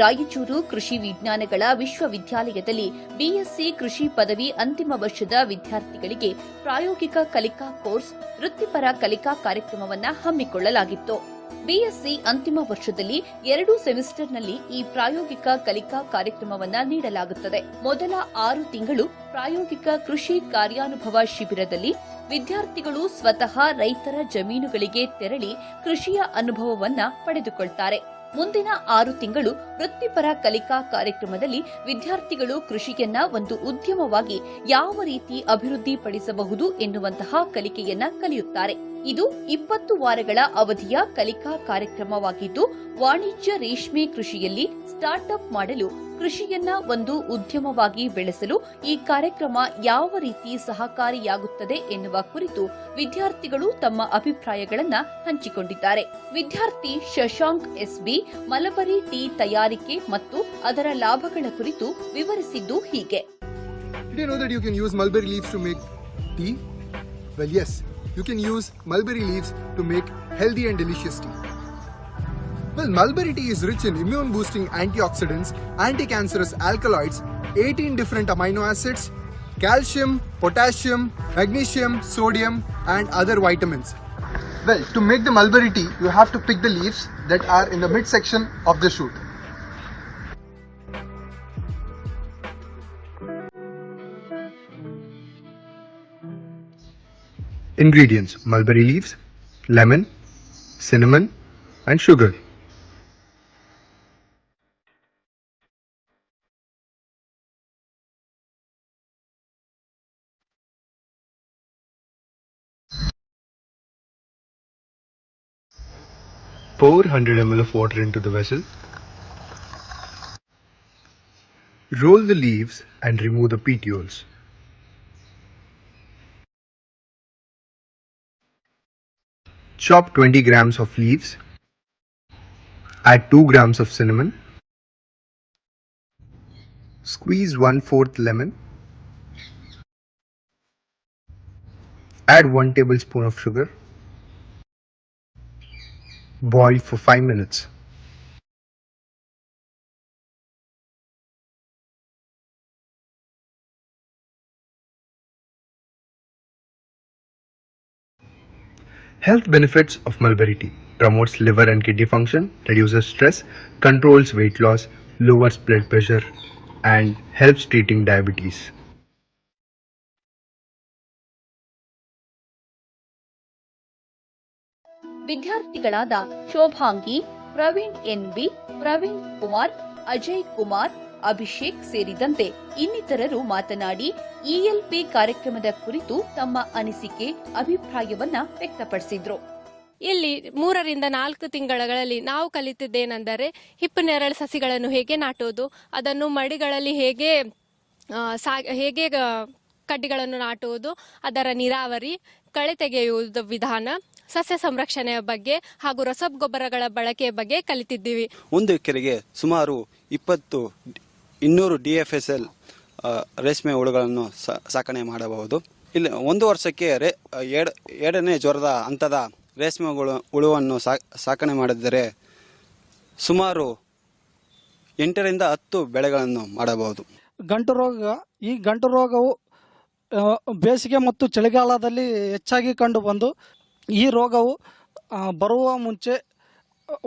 ರಾಯಚೂರು ಕೃಷಿ ವಿಜ್ಞಾನಗಳ ವಿಶ್ವವಿದ್ಯಾಲಯದಲ್ಲಿ ಬಿಎಸ್ಸಿ ಕೃಷಿ ಪದವಿ ಅಂತಿಮ ವರ್ಷದ ವಿದ್ಯಾರ್ಥಿಗಳಿಗೆ ಪ್ರಾಯೋಗಿಕ ಕಲಿಕಾ ಕೋರ್ಸ್, ವೃತ್ತಿಪರ ಕಲಿಕಾ ಕಾರ್ಯಕ್ರಮವನ್ನು ಹಮ್ಮಿಕೊಳ್ಳಲಾಗಿತ್ತು. ಬಿಎಸ್ಸಿ ಅಂತಿಮ ವರ್ಷದಲ್ಲಿ ಎರಡು ಸೆಮಿಸ್ಟರ್ನಲ್ಲಿ ಈ ಪ್ರಾಯೋಗಿಕ ಕಲಿಕಾ ಕಾರ್ಯಕ್ರಮವನ್ನು ನೀಡಲಾಗುತ್ತದೆ. ಮೊದಲ ಆರು ತಿಂಗಳು ಪ್ರಾಯೋಗಿಕ ಕೃಷಿ ಕಾರ್ಯಾನುಭವ ಶಿಬಿರದಲ್ಲಿ ವಿದ್ಯಾರ್ಥಿಗಳು ಸ್ವತಃ ರೈತರ ಜಮೀನುಗಳಿಗೆ ತೆರಳಿ ಕೃಷಿಯ ಅನುಭವವನ್ನು ಪಡೆದುಕೊಳ್ತಾರೆ. ಮುಂದಿನ ಆರು ತಿಂಗಳು ವೃತ್ತಿಪರ ಕಲಿಕಾ ಕಾರ್ಯಕ್ರಮದಲ್ಲಿ ವಿದ್ಯಾರ್ಥಿಗಳು ಕೃಷಿಯನ್ನ ಒಂದು ಉದ್ಯಮವಾಗಿ ಯಾವ ರೀತಿ ಅಭಿವೃದ್ಧಿಪಡಿಸಬಹುದು ಎನ್ನುವಂತಹ ಕಲಿಕೆಯನ್ನ ಕಲಿಯುತ್ತಾರೆ. ಇದು ಇಪ್ಪತ್ತು ವಾರಗಳ ಅವಧಿಯ ಕಲಿಕಾ ಕಾರ್ಯಕ್ರಮವಾಗಿದ್ದು, ವಾಣಿಜ್ಯ ರೇಷ್ಮೆ ಕೃಷಿಯಲ್ಲಿ ಸ್ಟಾರ್ಟ್ಅಪ್ ಮಾಡಲು ಕೃಷಿಯನ್ನ ಒಂದು ಉದ್ಯಮವಾಗಿ ಬೆಳೆಸಲು ಈ ಕಾರ್ಯಕ್ರಮ ಯಾವ ರೀತಿ ಸಹಕಾರಿಯಾಗುತ್ತದೆ ಎನ್ನುವ ಕುರಿತು ವಿದ್ಯಾರ್ಥಿಗಳು ತಮ್ಮ ಅಭಿಪ್ರಾಯಗಳನ್ನ ಹಂಚಿಕೊಂಡಿದ್ದಾರೆ. ವಿದ್ಯಾರ್ಥಿ ಶಶಾಂಕ್ ಎಸ್ಬಿ ಮಲಬರಿ ಟೀ ತಯಾರಿಕೆ ಮತ್ತು ಅದರ ಲಾಭಗಳ ಕುರಿತು ವಿವರಿಸಿದ್ದು ಹೀಗೆ. You can use mulberry leaves to make healthy and delicious tea. Well, mulberry tea is rich in immune boosting antioxidants, anti cancerous alkaloids, 18 different amino acids, calcium, potassium, magnesium, sodium, and other vitamins. Well, to make the mulberry tea, you have to pick the leaves that are in the midsection of the shoot. Ingredients mulberry leaves, lemon, cinnamon, and sugar. Pour 100 ml of water into the vessel. Roll the leaves and remove the petioles. Chop 20 grams of leaves. Add 2 grams of cinnamon. Squeeze 1 4th lemon. Add 1 tablespoon of sugar. Boil for 5 minutes. Health benefits of mulberry tea promotes liver and kidney function, reduces stress, controls weight loss, lowers blood pressure, and helps treating diabetes. ವಿದ್ಯಾರ್ಥಿಗಳಾದ Shobhangi Praveen NB Praveen Kumar Ajay Kumar Abhishek ಸೇರಿದಂತೆ ಇನ್ನಿತರರು ಮಾತನಾಡಿ ಇಎಲ್ಪಿ ಕಾರ್ಯಕ್ರಮದ ಕುರಿತು ತಮ್ಮ ಅನಿಸಿಕೆ ಅಭಿಪ್ರಾಯವನ್ನ ವ್ಯಕ್ತಪಡಿಸಿದ್ರು. ಇಲ್ಲಿ ಮೂರರಿಂದ ನಾಲ್ಕು ತಿಂಗಳಲ್ಲಿ ನಾವು ಕಲಿತಿದ್ದೇನೆಂದರೆ ಹಿಪ್ಪು ನೆರಳು ಸಸಿಗಳನ್ನು ಹೇಗೆ ನಾಟೋದು ಅದನ್ನು ಮಡಿಗಳಲ್ಲಿ ಹೇಗೆ ಸಾ ಹೇಗೆ ಕಡ್ಡಿಗಳನ್ನು ನಾಟುವುದು ಅದರ ನೀರಾವರಿ ಕಳೆ ತೆಗೆಯುವುದು ವಿಧಾನ ಸಸ್ಯ ಸಂರಕ್ಷಣೆಯ ಬಗ್ಗೆ ಹಾಗೂ ರಸಗೊಬ್ಬರಗಳ ಬಳಕೆಯ ಬಗ್ಗೆ ಕಲಿತಿದ್ದೀವಿ. ಒಂದು ಎಕರೆಗೆ ಸುಮಾರು ಇಪ್ಪತ್ತು ಇನ್ನೂರು ಡಿ ಎಫ್ ಎಸ್ ಎಲ್ ರೇಷ್ಮೆ ಹುಳುಗಳನ್ನು ಸಾಕಣೆ ಮಾಡಬಹುದು. ಇಲ್ಲಿ ಒಂದು ವರ್ಷಕ್ಕೆ ರೇ ಎರಡು ಎರಡನೇ ಜ್ವರದ ಹಂತದ ರೇಷ್ಮೆ ಹುಳು, ಹುಳುವನ್ನು ಸಾಕಣೆ ಮಾಡಿದರೆ ಸುಮಾರು ಎಂಟರಿಂದ ಹತ್ತು ಬೆಳೆಗಳನ್ನು ಮಾಡಬಹುದು. ಗಂಟು ರೋಗ, ಈ ಗಂಟು ರೋಗವು ಬೇಸಿಗೆ ಮತ್ತು ಚಳಿಗಾಲದಲ್ಲಿ ಹೆಚ್ಚಾಗಿ ಕಂಡುಬಂದು ಈ ರೋಗವು ಬರುವ ಮುಂಚೆ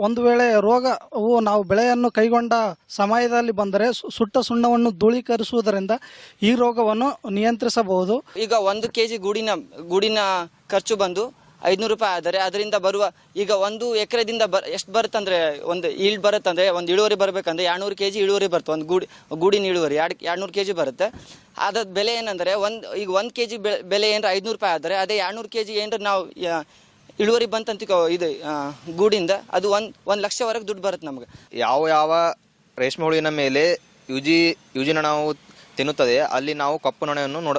ಒಂದು ವೇಳೆ ರೋಗವು ನಾವು ಬೆಳೆಯನ್ನು ಕೈಗೊಂಡ ಸಮಯದಲ್ಲಿ ಬಂದರೆ ಸುಟ್ಟ ಸುಣ್ಣವನ್ನು ಧೂಳೀಕರಿಸುವುದರಿಂದ ಈ ರೋಗವನ್ನು ನಿಯಂತ್ರಿಸಬಹುದು. ಈಗ ಒಂದು ಕೆ ಜಿ ಗೂಡಿನ ಗೂಡಿನ ಖರ್ಚು ಬಂದು ಐದುನೂರು ರೂಪಾಯಿ ಆದರೆ ಅದರಿಂದ ಬರುವ ಈಗ ಒಂದು ಎಕರೆದಿಂದ ಬ, ಎಷ್ಟು ಬರುತ್ತಂದ್ರೆ ಒಂದು ಈಲ್ಡ್ ಬರುತ್ತಂದ್ರೆ ಒಂದು ಇಳುವರಿ ಬರಬೇಕಂದ್ರೆ ಎರಡ್ನೂರು ಕೆ ಜಿ ಇಳುವರಿ ಬರುತ್ತೆ ಒಂದು ಗೂಡಿ, ಗೂಡಿನ ಇಳುವರಿ ಎರಡು, ಎರಡ್ನೂರು ಕೆ ಜಿ ಬರುತ್ತೆ. ಅದ್ರ ಬೆಲೆ ಏನಂದರೆ ಒಂದು, ಈಗ ಒಂದು ಕೆ ಜಿ ಬೆಲೆ ಏನರ ಐದುನೂರು ರೂಪಾಯಿ ಆದರೆ ಅದೇ ಎರಡ್ನೂರು ಕೆ ಜಿ ಏನರ ನಾವು ಇಳುವರಿ ಬಂತಂತ ಇದು ಗೂಡಿಂದ ಅದು ಒಂದು ಒಂದು ಲಕ್ಷವರೆಗೆ ದುಡ್ಡು ಬರುತ್ತೆ ನಮ್ಗೆ. ಯಾವ ಯಾವ ರೇಷ್ಮೆ ಹುಳುವಿನ ಮೇಲೆ ಯುಜಿ, ಯುಜಿನ ನಾವು ತಿನ್ನುತ್ತದೆ, ಅಲ್ಲಿ ನಾವು ಕಪ್ಪು ನೊಣೆಯನ್ನು ನೋಡ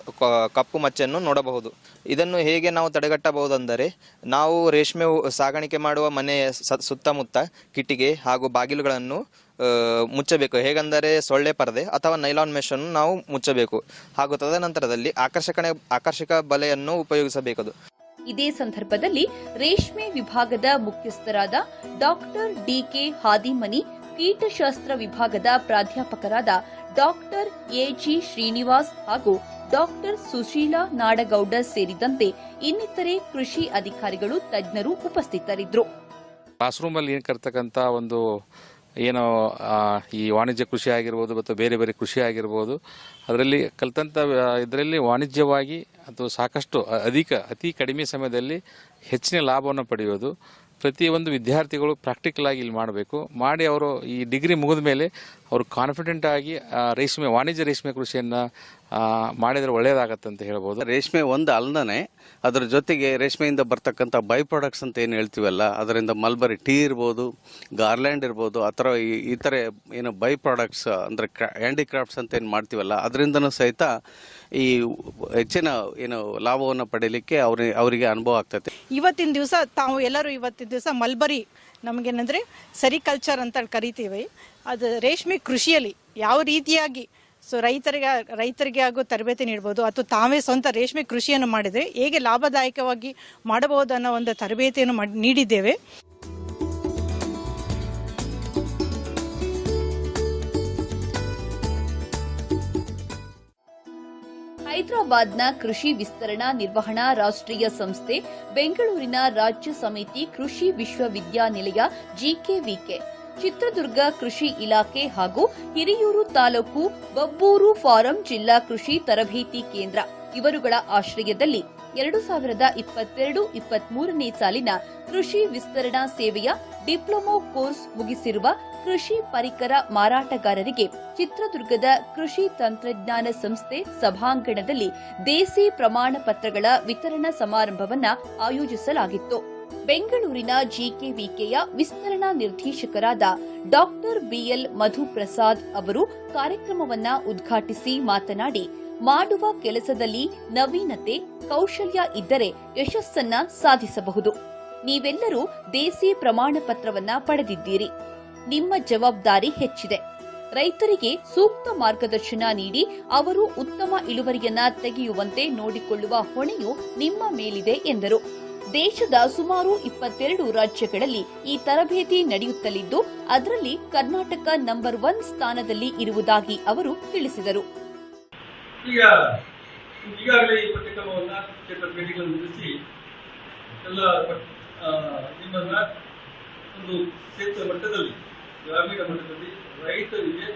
ಕಪ್ಪು ಮಚ್ಚನ್ನು ನೋಡಬಹುದು. ಇದನ್ನು ಹೇಗೆ ನಾವು ತಡೆಗಟ್ಟಬಹುದೆಂದರೆ, ನಾವು ರೇಷ್ಮೆ ಸಾಗಾಣಿಕೆ ಮಾಡುವ ಮನೆಯ ಸುತ್ತಮುತ್ತ ಕಿಟಿಗೆ ಹಾಗೂ ಬಾಗಿಲುಗಳನ್ನು ಮುಚ್ಚಬೇಕು. ಹೇಗೆಂದರೆ ಸೊಳ್ಳೆ ಪರದೆ ಅಥವಾ ನೈಲಾನ್ ಮೆಷನ್ನು ನಾವು ಮುಚ್ಚಬೇಕು. ಹಾಗೂ ತದನಂತರದಲ್ಲಿ ಆಕರ್ಷಕಣೆ, ಆಕರ್ಷಕ ಬಲೆಯನ್ನು ಉಪಯೋಗಿಸಬೇಕು ಇದೇ ಸಂದರ್ಭದಲ್ಲಿ ರೇಷ್ಮೆ ವಿಭಾಗದ ಮುಖ್ಯಸ್ಥರಾದ ಡಾಕ್ಟರ್ ಡಿಕೆ ಹಾದಿಮನಿ ಕೀಟಶಾಸ್ತ್ರ ವಿಭಾಗದ ಪ್ರಾಧ್ಯಾಪಕರಾದ ಡಾಕ್ಟರ್ ಎಜಿ ಶ್ರೀನಿವಾಸ್ ಹಾಗೂ ಡಾಕ್ಟರ್ ಸುಶೀಲಾ ನಾಡಗೌಡ ಸೇರಿದಂತೆ ಇನ್ನಿತರೆ ಕೃಷಿ ಅಧಿಕಾರಿಗಳು, ತಜ್ಞರು ಉಪಸ್ಥಿತರಿದ್ದರು. ಕ್ಲಾಸ್ ರೂಮಲ್ಲಿ ಏನು ಕರ್ತಕ್ಕಂಥ ಒಂದು ಏನು ಈ ವಾಣಿಜ್ಯ ಕೃಷಿ ಆಗಿರ್ಬೋದು ಮತ್ತು ಬೇರೆ ಬೇರೆ ಕೃಷಿ ಆಗಿರ್ಬೋದು, ಅದರಲ್ಲಿ ಕಲಿತಂಥ ಇದರಲ್ಲಿ ವಾಣಿಜ್ಯವಾಗಿ ಅಥವಾ ಸಾಕಷ್ಟು ಅಧಿಕ, ಅತಿ ಕಡಿಮೆ ಸಮಯದಲ್ಲಿ ಹೆಚ್ಚಿನ ಲಾಭವನ್ನು ಪಡೆಯೋದು. ಪ್ರತಿಯೊಂದು ವಿದ್ಯಾರ್ಥಿಗಳು ಪ್ರಾಕ್ಟಿಕಲ್ ಆಗಿ ಇಲ್ಲಿ ಮಾಡಬೇಕು. ಮಾಡಿ ಅವರು ಈ ಡಿಗ್ರಿ ಮುಗಿದ ಮೇಲೆ ಅವರು ಕಾನ್ಫಿಡೆಂಟ್ ಆಗಿ ಆ, ರೇಷ್ಮೆ ವಾಣಿಜ್ಯ ರೇಷ್ಮೆ ಕೃಷಿಯನ್ನು ಮಾಡಿದರೆ ಒಳ್ಳೆಯದಾಗತ್ತೆ ಅಂತ ಹೇಳ್ಬೋದು. ರೇಷ್ಮೆ ಒಂದು ಅಲ್ಲದೆ ಅದರ ಜೊತೆಗೆ ರೇಷ್ಮೆಯಿಂದ ಬರ್ತಕ್ಕಂಥ ಬೈ ಪ್ರಾಡಕ್ಟ್ಸ್ ಅಂತ ಏನು ಹೇಳ್ತೀವಲ್ಲ ಅದರಿಂದ ಮಲ್ಬರಿ ಟೀ ಇರ್ಬೋದು ಗಾರ್ಲ್ಯಾಂಡ್ ಇರ್ಬೋದು ಆ ಥರ ಈ ಈ ಥರ ಏನು ಬೈ ಪ್ರಾಡಕ್ಟ್ಸ್ ಅಂದರೆ ಹ್ಯಾಂಡಿಕ್ರಾಫ್ಟ್ಸ್ ಅಂತ ಏನು ಮಾಡ್ತೀವಲ್ಲ ಅದರಿಂದನೂ ಸಹಿತ ಈ ಹೆಚ್ಚಿನ ಏನು ಲಾಭವನ್ನು ಪಡೀಲಿಕ್ಕೆ ಅವ್ರಿಗೆ ಅವರಿಗೆ ಅನುಭವ ಆಗ್ತೈತೆ. ಇವತ್ತಿನ ದಿವಸ ತಾವು ಎಲ್ಲರೂ ಇವತ್ತಿನ ದಿವಸ ಮಲ್ಬರಿ ನಮಗೇನಂದರೆ ಸರಿಕಲ್ಚರ್ ಅಂತ ಕರಿತೀವಿ. ಅದು ರೇಷ್ಮೆ ಕೃಷಿಯಲ್ಲಿ ಯಾವ ರೀತಿಯಾಗಿ ಸೊ ರೈತರಿಗೆ ರೈತರಿಗೆ ಆಗೋ ತರಬೇತಿ ನೀಡ್ಬೋದು, ಅಥವಾ ತಾವೇ ಸ್ವಂತ ರೇಷ್ಮೆ ಕೃಷಿಯನ್ನು ಮಾಡಿದರೆ ಹೇಗೆ ಲಾಭದಾಯಕವಾಗಿ ಮಾಡಬಹುದು ಅನ್ನೋ ಒಂದು ತರಬೇತಿಯನ್ನು ಮಾಡಿ, ನೀಡಿದ್ದೇವೆ. ಹೈದರಾಬಾದ್ನ ಕೃಷಿ ವಿಸ್ತರಣಾ ನಿರ್ವಹಣಾ ರಾಷ್ಟ್ರೀಯ ಸಂಸ್ಥೆ ಬೆಂಗಳೂರಿನ ರಾಜ್ಯ ಸಮಿತಿ ಕೃಷಿ ವಿಶ್ವವಿದ್ಯಾನಿಲಯ ಜಿಕೆವಿಕೆ. ಚಿತ್ರದುರ್ಗ ಕೃಷಿ ಇಲಾಖೆ ಹಾಗೂ ಹಿರಿಯೂರು ತಾಲೂಕು ಬಬ್ಬೂರು ಫಾರಂ ಜಿಲ್ಲಾ ಕೃಷಿ ತರಬೇತಿ ಕೇಂದ್ರ. ಇವರುಗಳ ಆಶ್ರಯದಲ್ಲಿ ಎರಡು ಸಾವಿರದ ಇಪ್ಪತ್ತೆರಡು ಇಪ್ಪತ್ಮೂರನೇ ಸಾಲಿನ ಕೃಷಿ ವಿಸ್ತರಣಾ ಸೇವೆಯ ಡಿಪ್ಲೊಮೊ ಕೋರ್ಸ್ ಮುಗಿಸಿರುವ ಕೃಷಿ ಪರಿಕರ ಮಾರಾಟಗಾರರಿಗೆ ಚಿತ್ರದುರ್ಗದ ಕೃಷಿ ತಂತ್ರಜ್ಞಾನ ಸಂಸ್ಥೆ ಸಭಾಂಗಣದಲ್ಲಿ ದೇಸಿ ಪ್ರಮಾಣ ಪತ್ರಗಳ ವಿತರಣಾ ಸಮಾರಂಭವನ್ನು ಆಯೋಜಿಸಲಾಗಿತ್ತು. ಬೆಂಗಳೂರಿನ ಜಿಕೆವಿಕೆಯ ವಿಸ್ತರಣಾ ನಿರ್ದೇಶಕರಾದ ಡಾಕ್ಟರ್ ಬಿಎಲ್ ಮಧುಪ್ರಸಾದ್ ಅವರು ಕಾರ್ಯಕ್ರಮವನ್ನ ಉದ್ಘಾಟಿಸಿ ಮಾತನಾಡಿ, ಮಾಡುವ ಕೆಲಸದಲ್ಲಿ ನವೀನತೆ, ಕೌಶಲ್ಯ ಇದ್ದರೆ ಯಶಸ್ಸನ್ನ ಸಾಧಿಸಬಹುದು. ನೀವೆಲ್ಲರೂ ದೇಸಿ ಪ್ರಮಾಣ ಪತ್ರವನ್ನ ಪಡೆದಿದ್ದೀರಿ. ನಿಮ್ಮ ಜವಾಬ್ದಾರಿ ಹೆಚ್ಚಿದೆ. ರೈತರಿಗೆ ಸೂಕ್ತ ಮಾರ್ಗದರ್ಶನ ನೀಡಿ, ಅವರು ಉತ್ತಮ ಇಳುವರಿಯನ್ನ ತೆಗೆಯುವಂತೆ ನೋಡಿಕೊಳ್ಳುವ ಹೊಣೆಯು ನಿಮ್ಮ ಮೇಲಿದೆ ಎಂದರು. ದೇಶದ ಸುಮಾರು ಇಪ್ಪತ್ತೆರಡು ರಾಜ್ಯಗಳಲ್ಲಿ ಈ ತರಬೇತಿ ನಡೆಯುತ್ತಲಿದ್ದು, ಅದರಲ್ಲಿ ಕರ್ನಾಟಕ ನಂಬರ್ ಒನ್ ಸ್ಥಾನದಲ್ಲಿ ಇರುವುದಾಗಿ ಅವರು ತಿಳಿಸಿದರು. ಈಗ ಈಗಾಗಲೇ ಈ ಪಠ್ಯಕ್ರಮವನ್ನು ತರಬೇತಿಗಳನ್ನು ಮುಗಿಸಿ, ಎಲ್ಲ ನಿಮ್ಮನ್ನ ಒಂದು ಕ್ಷೇತ್ರ ಮಟ್ಟದಲ್ಲಿ, ಗ್ರಾಮೀಣ ಮಟ್ಟದಲ್ಲಿ ರೈತರಿಗೆ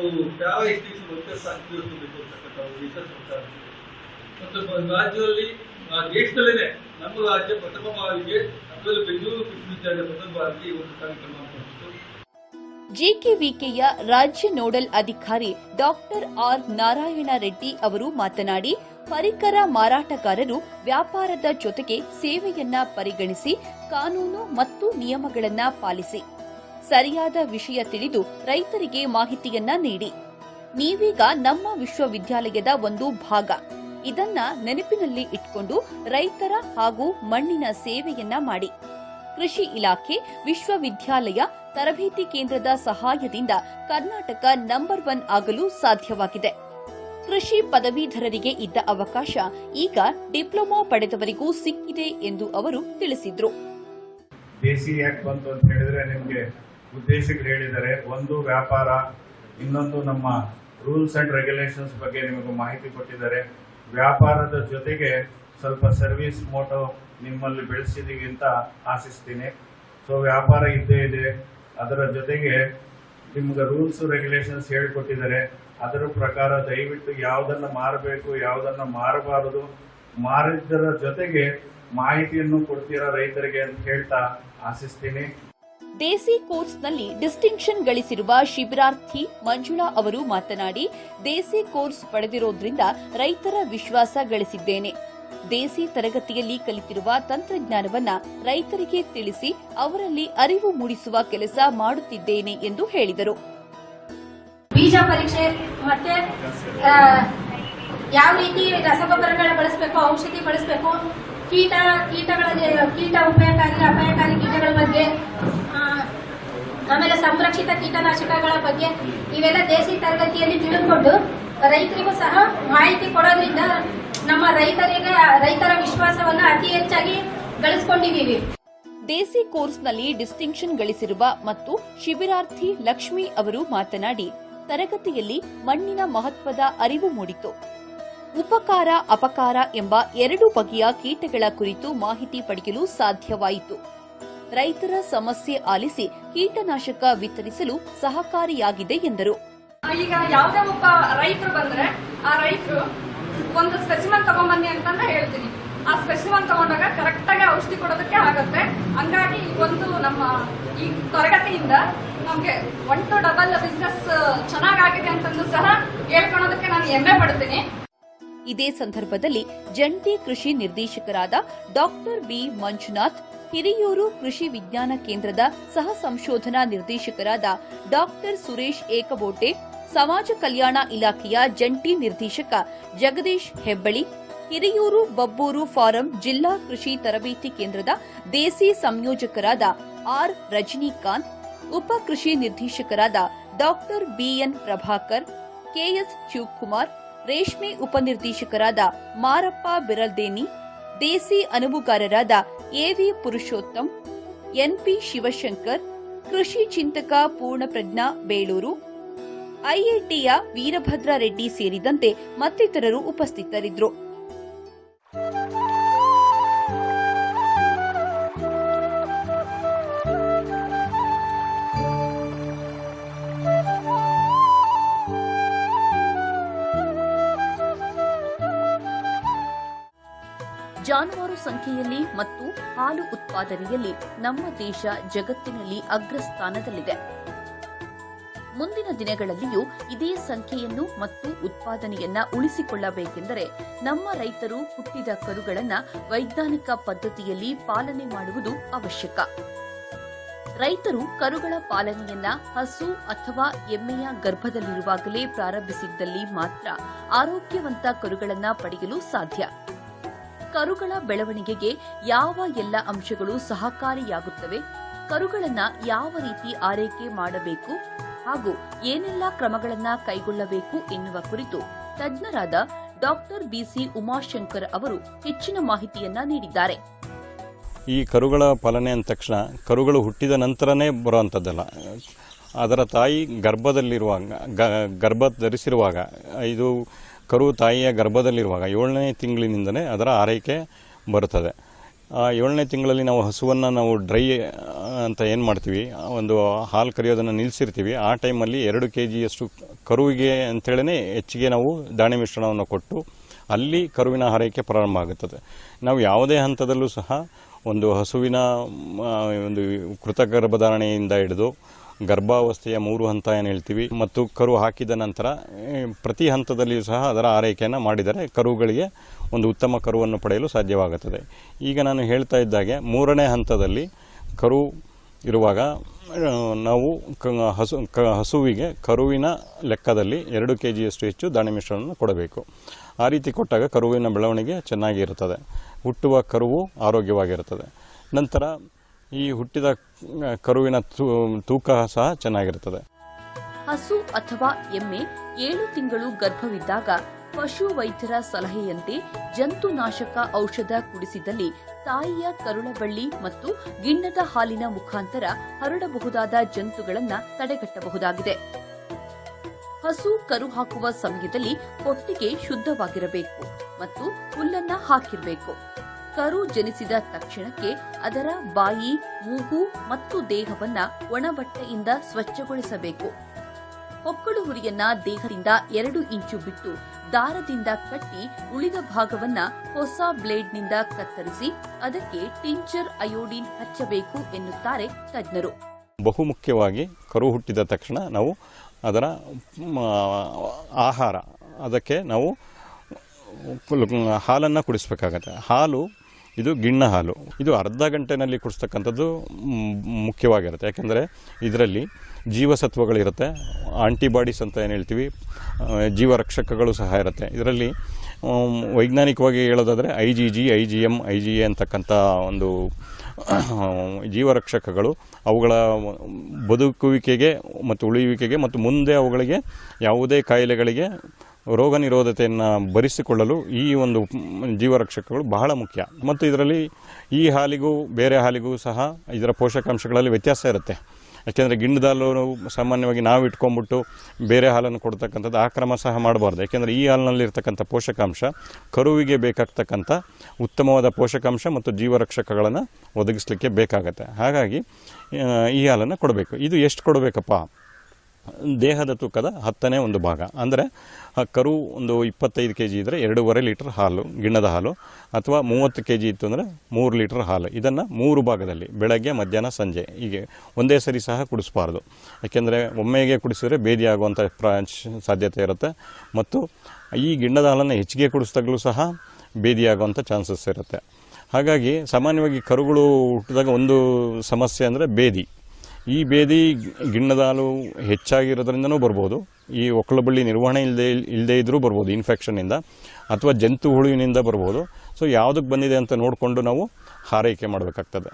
ಒಂದು ಯಾವ ಎಸ್ಟಿಸಿ ವರ್ಕರ್ಸ್ ಆಗಿ ತಿಳಿಸಬೇಕು ಅಂತಕ್ಕಂಥ ಉದ್ದೇಶ ಸರ್ಕಾರಕ್ಕೆ ಮತ್ತು ರಾಜ್ಯದಲ್ಲಿ ದೇಶದಲ್ಲೇ ನಮ್ಮ ರಾಜ್ಯ ಪ್ರಥಮ ಬಾರಿಗೆ ಅದರಲ್ಲೂ ಬೆಂಗಳೂರು ವಿಶ್ವವಿದ್ಯಾಲಯ ಪ್ರಥಮ ಬಾರಿಗೆ ಒಂದು ಕಾರ್ಯಕ್ರಮ ಜಿಕೆವಿಕೆಯ ರಾಜ್ಯ ನೋಡಲ್ ಅಧಿಕಾರಿ ಡಾಕ್ಟರ್ ಆರ್ ನಾರಾಯಣ ರೆಡ್ಡಿ ಅವರು ಮಾತನಾಡಿ, ಪರಿಕರ ಮಾರಾಟಗಾರರು ವ್ಯಾಪಾರದ ಜೊತೆಗೆ ಸೇವೆಯನ್ನ ಪರಿಗಣಿಸಿ ಕಾನೂನು ಮತ್ತು ನಿಯಮಗಳನ್ನ ಪಾಲಿಸಿ. ಸರಿಯಾದ ವಿಷಯ ತಿಳಿದು ರೈತರಿಗೆ ಮಾಹಿತಿಯನ್ನ ನೀಡಿ. ನೀವೀಗ ನಮ್ಮ ವಿಶ್ವವಿದ್ಯಾಲಯದ ಒಂದು ಭಾಗ. ಇದನ್ನ ನೆನಪಿನಲ್ಲಿ ಇಟ್ಕೊಂಡು ರೈತರ ಹಾಗೂ ಮಣ್ಣಿನ ಸೇವೆಯನ್ನ ಮಾಡಿ. ಕೃಷಿ ಇಲಾಖೆ, ವಿಶ್ವವಿದ್ಯಾಲಯ, ತರಬೇತಿ ಕೇಂದ್ರದ ಸಹಾಯದಿಂದ ಕರ್ನಾಟಕ ನಂಬರ್ ಒನ್ ಆಗಲು ಸಾಧ್ಯವಾಗಿದೆ. ಕೃಷಿ ಪದವೀಧರರಿಗೆ ಇದ್ದ ಅವಕಾಶ ಈಗ ಡಿಪ್ಲೊಮಾ ಪಡೆದವರಿಗೂ ಸಿಕ್ಕಿದೆ ಎಂದು ಅವರು ತಿಳಿಸಿದ್ರು. ದೇಸಿ ಆಕ್ಟ್ ಬಂತು ಅಂತ ಹೇಳಿದ್ರೆ ನಿಮಗೆ ಉದ್ದೇಶಗಳು ಹೇಳಿದ್ದಾರೆ. ಒಂದು ವ್ಯಾಪಾರ, ಇನ್ನೊಂದು ನಮ್ಮ ರೂಲ್ಸ್ ಅಂಡ್ ರೆಗ್ಯುಲೇಷನ್ಸ್ ಬಗ್ಗೆ ನಿಮಗೆ ಮಾಹಿತಿ ಕೊಟ್ಟಿದ್ದಾರೆ. ವ್ಯಾಪಾರದ ಜೊತೆಗೆ ಸ್ವಲ್ಪ ಸರ್ವಿಸ್ ಮೋಟೋ ನಿಮ್ಮಲ್ಲಿ ಬೆಳೆಸಿದೀವಿ ಅಂತ ಆಶಿಸ್ತೀನಿ. ಸೊ ವ್ಯಾಪಾರ ಇದ್ದೇ ಇದೆ. ಅದರ ಜೊತೆಗೆ ನಿಮ್ಗೆ ರೂಲ್ಸ್ ರೆಗ್ಯುಲೇಷನ್ಸ್ ಹೇಳಿಕೊಟ್ಟಿದ್ದಾರೆ. ಅದರ ಪ್ರಕಾರ ದಯವಿಟ್ಟು ಯಾವುದನ್ನ ಮಾರಬೇಕು, ಯಾವುದನ್ನ ಮಾರಬಾರದು. ಮಾರಿದ್ದರ ಜೊತೆಗೆ ಮಾಹಿತಿಯನ್ನು ಕೊಡ್ತೀರಾ ರೈತರಿಗೆ ಅಂತ ಹೇಳ್ತಾ ಆಶಿಸ್ತೀನಿ. ದೇಸಿ ಕೋರ್ಸ್ನಲ್ಲಿ ಡಿಸ್ಟಿಂಕ್ಷನ್ ಗಳಿಸಿರುವ ಶಿಬಿರಾರ್ಥಿ ಮಂಜುಳಾ ಅವರು ಮಾತನಾಡಿ, ದೇಸಿ ಕೋರ್ಸ್ ಪಡೆದಿರೋದ್ರಿಂದ ರೈತರ ವಿಶ್ವಾಸ ಗಳಿಸಿದ್ದೇನೆ. ದೇಸಿ ತರಗತಿಯಲ್ಲಿ ಕಲಿತಿರುವ ತಂತ್ರಜ್ಞಾನವನ್ನ ರೈತರಿಗೆ ತಿಳಿಸಿ ಅವರಲ್ಲಿ ಅರಿವು ಮೂಡಿಸುವ ಕೆಲಸ ಮಾಡುತ್ತಿದ್ದೇನೆ ಎಂದು ಹೇಳಿದರು. ಬೀಜ ಪರೀಕ್ಷೆ ಮತ್ತೆ ಯಾವ ರೀತಿ ರಸಗೊಬ್ಬರಗಳ ಬಳಸಬೇಕು, ಔಷಧಿ ಬಳಸಬೇಕು ಕೀಟ ಕೀಟಗಳ ಕೀಟ ಉಪಾಯಕಾರಿ ಅಪಾಯಕಾರಿ ಕೀಟಗಳ ಬಗ್ಗೆ ಆಮೇಲೆ ಸಂರಕ್ಷಿತ ಕೀಟನಾಶಕಗಳ ಬಗ್ಗೆ ಇವೆಲ್ಲ ದೇಸಿ ತರಗತಿಯಲ್ಲಿ ತಿಳಿದುಕೊಂಡು ರೈತರಿಗೂ ಸಹ ಮಾಹಿತಿ ಕೊಡೋದ್ರಿಂದ ನಮ್ಮ ರೈತರಿಗೆ, ರೈತರ ವಿಶ್ವಾಸವನ್ನು ಅತಿ ಹೆಚ್ಚಾಗಿ ಗಳಿಸ್ಕೊಂಡಿದ್ದೀವಿ. ದೇಸಿ ಕೋರ್ಸ್ನಲ್ಲಿ ಡಿಸ್ಟಿಂಕ್ಷನ್ ಗಳಿಸಿರುವ ಮತ್ತು ಶಿಬಿರಾರ್ಥಿ ಲಕ್ಷ್ಮಿ ಅವರು ಮಾತನಾಡಿ, ತರಗತಿಯಲ್ಲಿ ಮಣ್ಣಿನ ಮಹತ್ವದ ಅರಿವು ಮೂಡಿತು. ಉಪಕಾರ, ಅಪಕಾರ ಎಂಬ ಎರಡು ಬಗೆಯ ಕೀಟಗಳ ಕುರಿತು ಮಾಹಿತಿ ಪಡೆಯಲು ಸಾಧ್ಯವಾಯಿತು. ರೈತರ ಸಮಸ್ಯೆ ಆಲಿಸಿ ಕೀಟನಾಶಕ ವಿತರಿಸಲು ಸಹಕಾರಿಯಾಗಿದೆ ಎಂದರು. ಈಗ ಯಾವುದೇ ಒಬ್ಬ ರೈತರು ಬಂದ್ರೆ ಆ ರೈತರು ಒಂದು ಸ್ಪೆಸಿಮನ್ ತಗೊಂಬನ್ನಿ ಅಂತಂದ್ರೆ ಹೇಳ್ತೀನಿ. ಆ ಸ್ಪೆಸಿಮನ್ ತಗೊಂಡಾಗ ಕರೆಕ್ಟ್ ಆಗಿ ಔಷಧಿ ಕೊಡೋದಕ್ಕೆ ಆಗುತ್ತೆ. ಹಂಗಾಗಿ ಒಂದು ನಮ್ಮ ಈ ತರಗತಿಯಿಂದ ನಮ್ಗೆ ಒನ್ ಟು ಡಬಲ್ ಬಿಸ್ನೆಸ್ ಚೆನ್ನಾಗಾಗಿದೆ ಅಂತಂದು ಸಹ ಹೇಳ್ಕೊಳೋದಕ್ಕೆ ನಾನು ಹೆಮ್ಮೆ ಪಡ್ತೀನಿ. ಇದೇ ಸಂದರ್ಭದಲ್ಲಿ ಜಂಟಿ ಕೃಷಿ ನಿರ್ದೇಶಕರಾದ ಡಾಕ್ಟರ್ ಬಿ ಮಂಜುನಾಥ್, ಹಿರಿಯೂರು ಕೃಷಿ ವಿಜ್ಞಾನ ಕೇಂದ್ರದ ಸಹ ಸಂಶೋಧನಾ ನಿರ್ದೇಶಕರಾದ ಡಾಕ್ಟರ್ ಸುರೇಶ್ ಏಕಬೋಟೆ, ಸಮಾಜ ಕಲ್ಯಾಣ ಇಲಾಖೆಯ ಜಂಟಿ ನಿರ್ದೇಶಕ ಜಗದೀಶ್ ಹೆಬ್ಬಳಿ ಹಿರಿಯೂರು ಬಬ್ಬೂರು ಫಾರಂ ಜಿಲ್ಲಾ ಕೃಷಿ ತರಬೇತಿ ಕೇಂದ್ರದ ದೇಸಿ ಸಂಯೋಜಕರಾದ ಆರ್ ರಜನಿಕಾಂತ್, ಉಪ ಕೃಷಿ ನಿರ್ದೇಶಕರಾದ doctor B N Prabhakar K S Shivakumar ರೇಷ್ಮೆ ಉಪನಿರ್ದೇಶಕರಾದ ಮಾರಪ್ಪ ಬಿರಲ್ದೇನಿ, ದೇಸಿ ಅನುಭುಗಾರರಾದ A V Purushottam, N P Shivashankar, ಕೃಷಿ ಚಿಂತಕ ಪೂರ್ಣಪ್ರಜ್ಞಾ ಬೇಳೂರು, ಐಐಟಿಯ ವೀರಭದ್ರ ರೆಡ್ಡಿ ಸೇರಿದಂತೆ ಮತ್ತಿತರರು ಉಪಸ್ಥಿತರಿದ್ದರು. ಜಾನುವಾರು ಸಂಖ್ಯೆಯಲ್ಲಿ ಮತ್ತು ಹಾಲು ಉತ್ಪಾದನೆಯಲ್ಲಿ ನಮ್ಮ ದೇಶ ಜಗತ್ತಿನಲ್ಲಿ ಅಗ್ರಸ್ಥಾನದಲ್ಲಿದೆ. ಮುಂದಿನ ದಿನಗಳಲ್ಲಿಯೂ ಇದೇ ಸಂಖ್ಯೆಯನ್ನು ಮತ್ತು ಉತ್ಪಾದನೆಯನ್ನ ಉಳಿಸಿಕೊಳ್ಳಬೇಕೆಂದರೆ ನಮ್ಮ ರೈತರು ಹುಟ್ಟಿದ ಕರುಗಳನ್ನು ವೈಜ್ಞಾನಿಕ ಪದ್ಧತಿಯಲ್ಲಿ ಪಾಲನೆ ಮಾಡುವುದು ಅವಶ್ಯಕ. ರೈತರು ಕರುಗಳ ಪಾಲನೆಯನ್ನ ಹಸು ಅಥವಾ ಎಮ್ಮೆಯ ಗರ್ಭದಲ್ಲಿರುವಾಗಲೇ ಪ್ರಾರಂಭಿಸಿದ್ದಲ್ಲಿ ಮಾತ್ರ ಆರೋಗ್ಯವಂತ ಕರುಗಳನ್ನು ಪಡೆಯಲು ಸಾಧ್ಯ. ಕರುಗಳ ಬೆಳವಣಿಗೆಗೆ ಯಾವ ಎಲ್ಲ ಅಂಶಗಳು ಸಹಕಾರಿಯಾಗುತ್ತವೆ? ಕರುಗಳನ್ನು ಯಾವ ರೀತಿ ಆರೈಕೆ ಮಾಡಬೇಕು? ಹಾಗೂ ಏನೆಲ್ಲ ಕ್ರಮಗಳನ್ನು ಕೈಗೊಳ್ಳಬೇಕು ಎನ್ನುವ ಕುರಿತು ತಜ್ಞರಾದ ಡಾಕ್ಟರ್ ಬಿಸಿ ಉಮಾಶಂಕರ್ ಅವರು ಹೆಚ್ಚಿನ ಮಾಹಿತಿಯನ್ನ ನೀಡಿದ್ದಾರೆ. ಈ ಕರುಗಳ ಪಾಲನೆ ಅಂದ ತಕ್ಷಣ ಕರುಗಳು ಹುಟ್ಟಿದ ನಂತರನೇ ಬರುವಂಥದ್ದಲ್ಲ ಅದರ ತಾಯಿ ಗರ್ಭದಲ್ಲಿರುವಾಗ ಗರ್ಭ ಧರಿಸಿರುವಾಗ, ಇದು ಕರು ತಾಯಿಯ ಗರ್ಭದಲ್ಲಿರುವಾಗ ಏಳನೇ ತಿಂಗಳಿನಿಂದಲೇ ಅದರ ಆರೈಕೆ ಬರುತ್ತದೆ. ಏಳನೇ ತಿಂಗಳಲ್ಲಿ ನಾವು ಹಸುವನ್ನು ನಾವು ಡ್ರೈ ಅಂತ ಏನು ಮಾಡ್ತೀವಿ ಒಂದು ಹಾಲು ಕರೆಯೋದನ್ನು ನಿಲ್ಲಿಸಿರ್ತೀವಿ ಆ ಟೈಮಲ್ಲಿ ಎರಡು ಕೆ ಜಿಯಷ್ಟು ಕರುವಿಗೆ ಅಂತೇಳೇ ಹೆಚ್ಚಿಗೆ ನಾವು ದಾಣೆ ಮಿಶ್ರಣವನ್ನು ಕೊಟ್ಟು ಅಲ್ಲಿ ಕರುವಿನ ಆರೈಕೆ ಪ್ರಾರಂಭ ಆಗುತ್ತದೆ. ನಾವು ಯಾವುದೇ ಹಂತದಲ್ಲೂ ಸಹ ಒಂದು ಹಸುವಿನ ಒಂದು ಕೃತಕ ಗರ್ಭಧಾರಣೆಯಿಂದ ಹಿಡಿದು ಗರ್ಭಾವಸ್ಥೆಯ ಮೂರು ಹಂತ ಏನು ಹೇಳ್ತೀವಿ? ಮತ್ತು ಕರು ಹಾಕಿದ ನಂತರ ಪ್ರತಿ ಹಂತದಲ್ಲಿಯೂ ಸಹ ಅದರ ಆರೈಕೆಯನ್ನು ಮಾಡಿದರೆ ಕರುಗಳಿಗೆ ಒಂದು ಉತ್ತಮ ಕರುವನ್ನು ಪಡೆಯಲು ಸಾಧ್ಯವಾಗುತ್ತದೆ. ಈಗ ನಾನು ಹೇಳ್ತಾ ಇದ್ದಾಗೆ, ಮೂರನೇ ಹಂತದಲ್ಲಿ ಕರು ಇರುವಾಗ ನಾವು ಕ, ಹಸು, ಕ, ಹಸುವಿಗೆ ಕರುವಿನ ಲೆಕ್ಕದಲ್ಲಿ ಎರಡು ಕೆ ಜಿಯಷ್ಟು ಹೆಚ್ಚು ದಾಣೆ ಮಿಶ್ರಣವನ್ನು ಕೊಡಬೇಕು. ಆ ರೀತಿ ಕೊಟ್ಟಾಗ ಕರುವಿನ ಬೆಳವಣಿಗೆ ಚೆನ್ನಾಗಿರುತ್ತದೆ. ಹುಟ್ಟುವ ಕರುವು ಆರೋಗ್ಯವಾಗಿರುತ್ತದೆ. ನಂತರ ಈ ಹುಟ್ಟಿದ ಕರುವಿನ ತೂಕ ಸಹ ಚೆನ್ನಾಗಿರುತ್ತದೆ. ಹಸು ಅಥವಾ ಎಮ್ಮೆ ಏಳು ತಿಂಗಳು ಗರ್ಭವಿದ್ದಾಗ ಪಶು ವೈದ್ಯರ ಸಲಹೆಯಂತೆ ಜಂತುನಾಶಕ ಔಷಧ ಕುಡಿಸಿದಲ್ಲಿ ತಾಯಿಯ ಕರುಳಬಳ್ಳಿ ಮತ್ತು ಗಿಣ್ಣದ ಹಾಲಿನ ಮುಖಾಂತರ ಹರಡಬಹುದಾದ ಜಂತುಗಳನ್ನು ತಡೆಗಟ್ಟಬಹುದಾಗಿದೆ. ಹಸು ಕರು ಹಾಕುವ ಸಮಯದಲ್ಲಿ ಕೊಟ್ಟಿಗೆ ಶುದ್ಧವಾಗಿರಬೇಕು ಮತ್ತು ಹುಲ್ಲನ್ನ ಹಾಕಿರಬೇಕು. ಕರು ಜನಿಸಿದ ತಕ್ಷಣಕ್ಕೆ ಅದರ ಬಾಯಿ, ಮೂಗು ಮತ್ತು ದೇಹವನ್ನ ಒಣಬಟ್ಟೆಯಿಂದ ಸ್ವಚ್ಛಗೊಳಿಸಬೇಕು. ಹೊಕ್ಕಳು ಹುರಿಯನ್ನ ದೇಹದಿಂದ ಎರಡು ಇಂಚು ಬಿಟ್ಟು ದಾರದಿಂದ ಕಟ್ಟಿ ಉಳಿದ ಭಾಗವನ್ನ ಹೊಸ ಬ್ಲೇಡ್ನಿಂದ ಕತ್ತರಿಸಿ ಅದಕ್ಕೆ ಟಿಂಚರ್ ಅಯೋಡಿನ್ ಹಚ್ಚಬೇಕು ಎನ್ನುತ್ತಾರೆ ತಜ್ಞರು. ಬಹುಮುಖ್ಯವಾಗಿ ಕರು ಹುಟ್ಟಿದ ತಕ್ಷಣ ನಾವು ಅದರ ಆಹಾರ, ಅದಕ್ಕೆ ನಾವು ಹಾಲನ್ನು ಕುಡಿಸ್ಬೇಕಾಗತ್ತೆ. ಹಾಲು ಇದು ಗಿಣ್ಣ ಹಾಲು. ಇದು ಅರ್ಧ ಗಂಟೆನಲ್ಲಿ ಕುಡಿಸ್ತಕ್ಕಂಥದ್ದು ಮುಖ್ಯವಾಗಿರುತ್ತೆ. ಯಾಕೆಂದರೆ ಇದರಲ್ಲಿ ಜೀವಸತ್ವಗಳಿರುತ್ತೆ ಆಂಟಿಬಾಡೀಸ್ ಅಂತ ಏನು ಹೇಳ್ತೀವಿ? ಜೀವರಕ್ಷಕಗಳು ಸಹ ಇರುತ್ತೆ. ಇದರಲ್ಲಿ ವೈಜ್ಞಾನಿಕವಾಗಿ ಹೇಳೋದಾದರೆ I G G, I G M I G A ಅಂತಕ್ಕಂಥ ಒಂದು ಜೀವರಕ್ಷಕಗಳು. ಅವುಗಳ ಬದುಕುವಿಕೆಗೆ ಮತ್ತು ಉಳಿಯುವಿಕೆಗೆ ಮತ್ತು ಮುಂದೆ ಅವುಗಳಿಗೆ ಯಾವುದೇ ಕಾಯಿಲೆಗಳಿಗೆ ರೋಗ ನಿರೋಧತೆಯನ್ನು ಭರಿಸಿಕೊಳ್ಳಲು ಈ ಒಂದು ಜೀವರಕ್ಷಕಗಳು ಬಹಳ ಮುಖ್ಯ. ಮತ್ತು ಇದರಲ್ಲಿ ಈ ಹಾಲಿಗೂ ಬೇರೆ ಹಾಲಿಗೂ ಸಹ ಇದರ ಪೋಷಕಾಂಶಗಳಲ್ಲಿ ವ್ಯತ್ಯಾಸ ಇರುತ್ತೆ. ಯಾಕೆಂದರೆ ಗಿಂಡದಾಲು ಸಾಮಾನ್ಯವಾಗಿ ನಾವು ಇಟ್ಕೊಂಡ್ಬಿಟ್ಟು ಬೇರೆ ಹಾಲನ್ನು ಕೊಡ್ತಕ್ಕಂಥದ್ದು ಆ ಕ್ರಮ ಸಹ ಮಾಡಬಾರ್ದು. ಯಾಕೆಂದರೆ ಈ ಹಾಲಿನಲ್ಲಿರ್ತಕ್ಕಂಥ ಪೋಷಕಾಂಶ ಕರುವಿಗೆ ಬೇಕಾಗ್ತಕ್ಕಂಥ ಉತ್ತಮವಾದ ಪೋಷಕಾಂಶ ಮತ್ತು ಜೀವರಕ್ಷಕಗಳನ್ನು ಒದಗಿಸಲಿಕ್ಕೆ ಬೇಕಾಗತ್ತೆ. ಹಾಗಾಗಿ ಈ ಹಾಲನ್ನು ಕೊಡಬೇಕು. ಇದು ಎಷ್ಟು ಕೊಡಬೇಕಪ್ಪ? ದೇಹದ ತೂಕದ ಹತ್ತನೇ ಒಂದು ಭಾಗ. ಅಂದರೆ ಕರು ಒಂದು ಇಪ್ಪತ್ತೈದು ಕೆ ಜಿ ಇದ್ದರೆ ಎರಡೂವರೆ ಲೀಟ್ರ್ ಹಾಲು, ಗಿಣ್ಣದ ಹಾಲು, ಅಥವಾ ಮೂವತ್ತು ಕೆ ಜಿ ಇತ್ತು ಅಂದರೆ ಮೂರು ಲೀಟ್ರ್ ಹಾಲು. ಇದನ್ನು ಮೂರು ಭಾಗದಲ್ಲಿ, ಬೆಳಗ್ಗೆ, ಮಧ್ಯಾಹ್ನ, ಸಂಜೆ. ಹೀಗೆ ಒಂದೇ ಸರಿ ಸಹ ಕುಡಿಸ್ಬಾರ್ದು. ಯಾಕೆಂದರೆ, ಒಮ್ಮೆಗೆ ಕುಡಿಸಿದ್ರೆ ಭೇದಿ ಆಗುವಂಥ ಪ್ರಾಂಚ್ ಸಾಧ್ಯತೆ ಇರುತ್ತೆ. ಮತ್ತು ಈ ಗಿಣ್ಣದ ಹಾಲನ್ನು ಹೆಚ್ಚಿಗೆ ಕುಡಿಸಿದಾಗಲೂ ಸಹ ಭೇದಿ ಆಗುವಂಥ ಚಾನ್ಸಸ್ ಇರುತ್ತೆ. ಹಾಗಾಗಿ, ಸಾಮಾನ್ಯವಾಗಿ ಕರುಗಳು ಹುಟ್ಟಿದಾಗ ಒಂದು ಸಮಸ್ಯೆ ಅಂದರೆ ಬೇದಿ. ಈ ಬೇದಿ ಗಿಣ್ಣದ ಹಾಲು ಹೆಚ್ಚಾಗಿರೋದ್ರಿಂದನೂ ಬರ್ಬೋದು. ಈ ಒಕ್ಕಲ ಬಳ್ಳಿ ನಿರ್ವಹಣೆ ಇಲ್ಲದೆ ಇಲ್ಲದೆ ಇದ್ದರೂ ಬರ್ಬೋದು ಇನ್ಫೆಕ್ಷನ್ನಿಂದ ಅಥವಾ ಜಂತು ಹುಳುವಿನಿಂದ ಬರ್ಬೋದು. ಸೊ ಯಾವುದಕ್ಕೆ ಬಂದಿದೆ ಅಂತ ನೋಡಿಕೊಂಡು ನಾವು ಹಾರೈಕೆ ಮಾಡಬೇಕಾಗ್ತದೆ.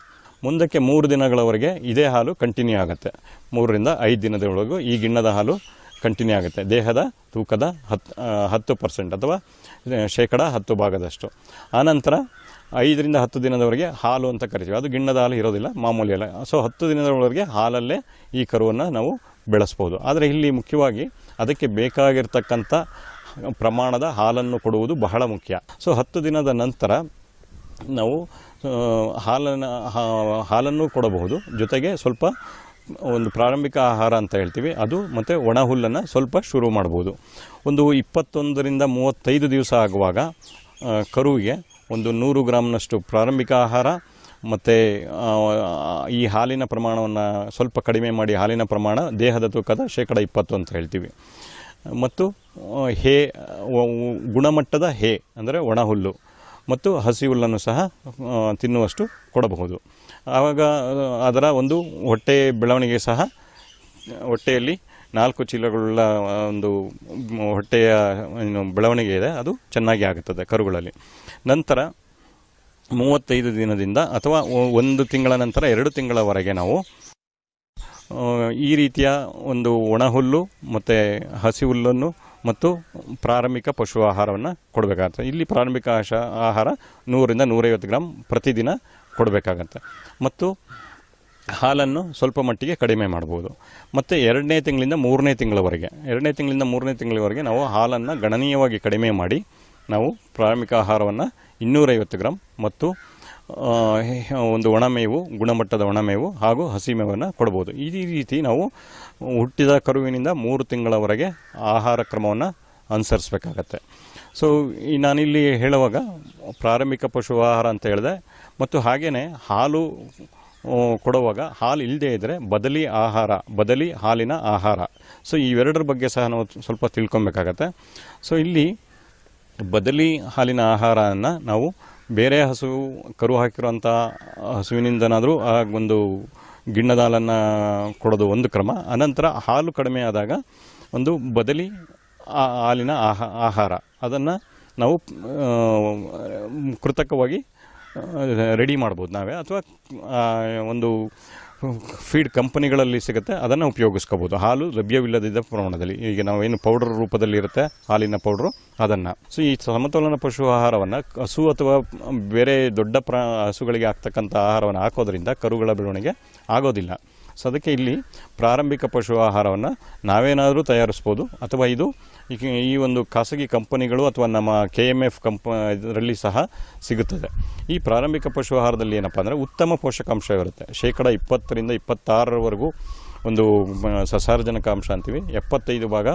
ಮುಂದಕ್ಕೆ ಮೂರು ದಿನಗಳವರೆಗೆ ಇದೇ ಹಾಲು ಕಂಟಿನ್ಯೂ ಆಗುತ್ತೆ. ಮೂರರಿಂದ ಐದು ದಿನದೊಳಗೂ ಈ ಗಿಣ್ಣದ ಹಾಲು ಕಂಟಿನ್ಯೂ ಆಗುತ್ತೆ. ದೇಹದ ತೂಕದ ಹತ್ತು ಹತ್ತು ಪರ್ಸೆಂಟ್ ಅಥವಾ ಶೇಕಡ ಹತ್ತು ಭಾಗದಷ್ಟು. ಆನಂತರ ಐದರಿಂದ ಹತ್ತು ದಿನದವರೆಗೆ ಹಾಲು ಅಂತ ಕರಿತೀವಿ. ಅದು ಗಿಣ್ಣದ ಹಾಲು ಇರೋದಿಲ್ಲ, ಮಾಮೂಲಿ ಅಲ್ಲ. ಸೊ ಹತ್ತು ದಿನದವರೆಗೆ ಹಾಲಲ್ಲೇ ಈ ಕರುವನ್ನು ನಾವು ಬೆಳೆಸ್ಬೋದು. ಆದರೆ ಇಲ್ಲಿ ಮುಖ್ಯವಾಗಿ ಅದಕ್ಕೆ ಬೇಕಾಗಿರ್ತಕ್ಕಂಥ ಪ್ರಮಾಣದ ಹಾಲನ್ನು ಕೊಡುವುದು ಬಹಳ ಮುಖ್ಯ. ಸೊ ಹತ್ತು ದಿನದ ನಂತರ ನಾವು ಹಾಲನ್ನು ಹಾಲನ್ನು ಕೊಡಬಹುದು. ಜೊತೆಗೆ ಸ್ವಲ್ಪ ಒಂದು ಪ್ರಾರಂಭಿಕ ಆಹಾರ ಅಂತ ಹೇಳ್ತೀವಿ. ಅದು ಮತ್ತು ಒಣ ಹುಲ್ಲನ್ನು ಸ್ವಲ್ಪ ಶುರು ಮಾಡ್ಬೋದು. ಒಂದು ಇಪ್ಪತ್ತೊಂದರಿಂದ ಮೂವತ್ತೈದು ದಿವಸ ಆಗುವಾಗ ಕರುವಿಗೆ ಒಂದು ನೂರು ಗ್ರಾಮ್ನಷ್ಟು ಪ್ರಾರಂಭಿಕ ಆಹಾರ, ಮತ್ತು ಈ ಹಾಲಿನ ಪ್ರಮಾಣವನ್ನು ಸ್ವಲ್ಪ ಕಡಿಮೆ ಮಾಡಿ ಹಾಲಿನ ಪ್ರಮಾಣ, ದೇಹದ ತೂಕದ ಶೇಕಡ ಇಪ್ಪತ್ತು ಅಂತ ಹೇಳ್ತೀವಿ. ಮತ್ತು ಹೇ ಗುಣಮಟ್ಟದ ಹೇ, ಅಂದರೆ ಒಣಹುಲ್ಲು ಮತ್ತು ಹಸಿ ಹುಲ್ಲನ್ನು ಸಹ ತಿನ್ನುವಷ್ಟು ಕೊಡಬಹುದು. ಆವಾಗ, ಅದರ ಒಂದು ಹೊಟ್ಟೆ ಬೆಳವಣಿಗೆ ಸಹ, ಹೊಟ್ಟೆಯಲ್ಲಿ ನಾಲ್ಕು ಚೀಲಗಳುಳ್ಳ ಒಂದು ಹೊಟ್ಟೆಯ ಬೆಳವಣಿಗೆ ಇದೆ, ಅದು ಚೆನ್ನಾಗಿ ಆಗುತ್ತದೆ ಕರುಗಳಲ್ಲಿ. ನಂತರ ಮೂವತ್ತೈದು ದಿನದಿಂದ ಅಥವಾ ಒಂದು ತಿಂಗಳ ನಂತರ ಎರಡು ತಿಂಗಳವರೆಗೆ ನಾವು ಈ ರೀತಿಯ ಒಂದು ಒಣಹುಲ್ಲು ಮತ್ತು ಹಸಿ ಹುಲ್ಲನ್ನು ಮತ್ತು ಪ್ರಾರಂಭಿಕ ಪಶು ಆಹಾರವನ್ನು ಕೊಡಬೇಕಾಗುತ್ತೆ. ಇಲ್ಲಿ ಪ್ರಾರಂಭಿಕ ಆಶ, ಆಹಾರ ನೂರಿಂದ ನೂರೈವತ್ತು ಗ್ರಾಮ್ ಪ್ರತಿದಿನ ಕೊಡಬೇಕಾಗತ್ತೆ. ಮತ್ತು ಹಾಲನ್ನು ಸ್ವಲ್ಪ ಮಟ್ಟಿಗೆ ಕಡಿಮೆ ಮಾಡ್ಬೋದು. ಮತ್ತು ಎರಡನೇ ತಿಂಗಳಿಂದ ಮೂರನೇ ತಿಂಗಳವರೆಗೆ, ಎರಡನೇ ತಿಂಗಳಿಂದ ಮೂರನೇ ತಿಂಗಳವರೆಗೆ ನಾವು ಹಾಲನ್ನು ಗಣನೀಯವಾಗಿ ಕಡಿಮೆ ಮಾಡಿ, ನಾವು ಪ್ರಾರಂಭಿಕ ಆಹಾರವನ್ನು ಇನ್ನೂರೈವತ್ತು ಗ್ರಾಮ್ ಮತ್ತು ಒಂದು ಒಣಮೇವು ಗುಣಮಟ್ಟದ ಒಣಮೇವು ಹಾಗೂ ಹಸಿಮೇವನ್ನು ಕೊಡ್ಬೋದು. ಈ ರೀತಿ ನಾವು ಹುಟ್ಟಿದ ಕರುವಿನಿಂದ ಮೂರು ತಿಂಗಳವರೆಗೆ ಆಹಾರ ಕ್ರಮವನ್ನು ಅನುಸರಿಸಬೇಕಾಗತ್ತೆ. ಸೊ ಈ ನಾನಿಲ್ಲಿ ಹೇಳುವಾಗ ಪ್ರಾರಂಭಿಕ ಪಶು ಆಹಾರ ಅಂತ ಹೇಳಿದೆ, ಮತ್ತು ಹಾಗೆಯೇ ಹಾಲು ಕೊಡುವಾಗ ಹಾಲು ಇಲ್ಲದೇ ಇದ್ದರೆ ಬದಲಿ ಆಹಾರ, ಬದಲಿ ಹಾಲಿನ ಆಹಾರ. ಸೊ ಇವೆರಡರ ಬಗ್ಗೆ ಸಹ ನಾವು ಸ್ವಲ್ಪ ತಿಳ್ಕೊಬೇಕಾಗತ್ತೆ. ಸೊ ಇಲ್ಲಿ ಬದಲಿ ಹಾಲಿನ ಆಹಾರವನ್ನು ನಾವು ಬೇರೆ ಹಸು, ಕರು ಹಾಕಿರುವಂಥ ಹಸುವಿನಿಂದನಾದರೂ ಆ ಒಂದು ಗಿಣ್ಣದ ಹಾಲನ್ನು ಕೊಡೋದು ಒಂದು ಕ್ರಮ. ಅನಂತರ ಹಾಲು ಕಡಿಮೆ ಆದಾಗ ಒಂದು ಬದಲಿ ಹಾಲಿನ ಆಹಾ, ಆಹಾರ. ಅದನ್ನು ನಾವು ಕೃತಕವಾಗಿ ರೆಡಿ ಮಾಡ್ಬೋದು ನಾವೇ, ಅಥವಾ ಒಂದು ಫೀಡ್ ಕಂಪನಿಗಳಲ್ಲಿ ಸಿಗುತ್ತೆ, ಅದನ್ನು ಉಪಯೋಗಿಸ್ಕೋಬೋದು. ಹಾಲು ಲಭ್ಯವಿಲ್ಲದಿದ್ದ ಪ್ರಮಾಣದಲ್ಲಿ. ಈಗ ನಾವೇನು ಪೌಡರ್ ರೂಪದಲ್ಲಿ ಇರುತ್ತೆ, ಹಾಲಿನ ಪೌಡ್ರು, ಅದನ್ನು. ಸೊ, ಈ ಸಮತೋಲನ ಪಶು ಆಹಾರವನ್ನು ಹಸು ಅಥವಾ ಬೇರೆ ದೊಡ್ಡ ಪ್ರ, ಹಸುಗಳಿಗೆ ಆಗ್ತಕ್ಕಂಥ ಆಹಾರವನ್ನು ಹಾಕೋದ್ರಿಂದ ಕರುಗಳ ಬೆಳವಣಿಗೆ ಆಗೋದಿಲ್ಲ. ಸೊ, ಅದಕ್ಕೆ ಇಲ್ಲಿ ಪ್ರಾರಂಭಿಕ ಪಶು ಆಹಾರವನ್ನು ನಾವೇನಾದರೂ ತಯಾರಿಸ್ಬೋದು, ಅಥವಾ ಇದು ಈ- ಈ ಒಂದು ಖಾಸಗಿ ಕಂಪನಿಗಳು ಅಥವಾ ನಮ್ಮ ಕೆ ಎಂ ಎಫ್ ಕಂಪ, ಇದರಲ್ಲಿ ಸಹ ಸಿಗುತ್ತದೆ. ಈ ಪ್ರಾರಂಭಿಕ ಪಶು ಆಹಾರದಲ್ಲಿ ಏನಪ್ಪ ಅಂದರೆ ಉತ್ತಮ ಪೋಷಕಾಂಶ ಇರುತ್ತೆ ಶೇಕಡ ಇಪ್ಪತ್ತರಿಂದ ಇಪ್ಪತ್ತಾರರವರೆಗೂ ಒಂದು ಸಸಾರಜನಕ ಅಂಶ ಅಂತೀವಿ. ಎಪ್ಪತ್ತೈದು ಭಾಗ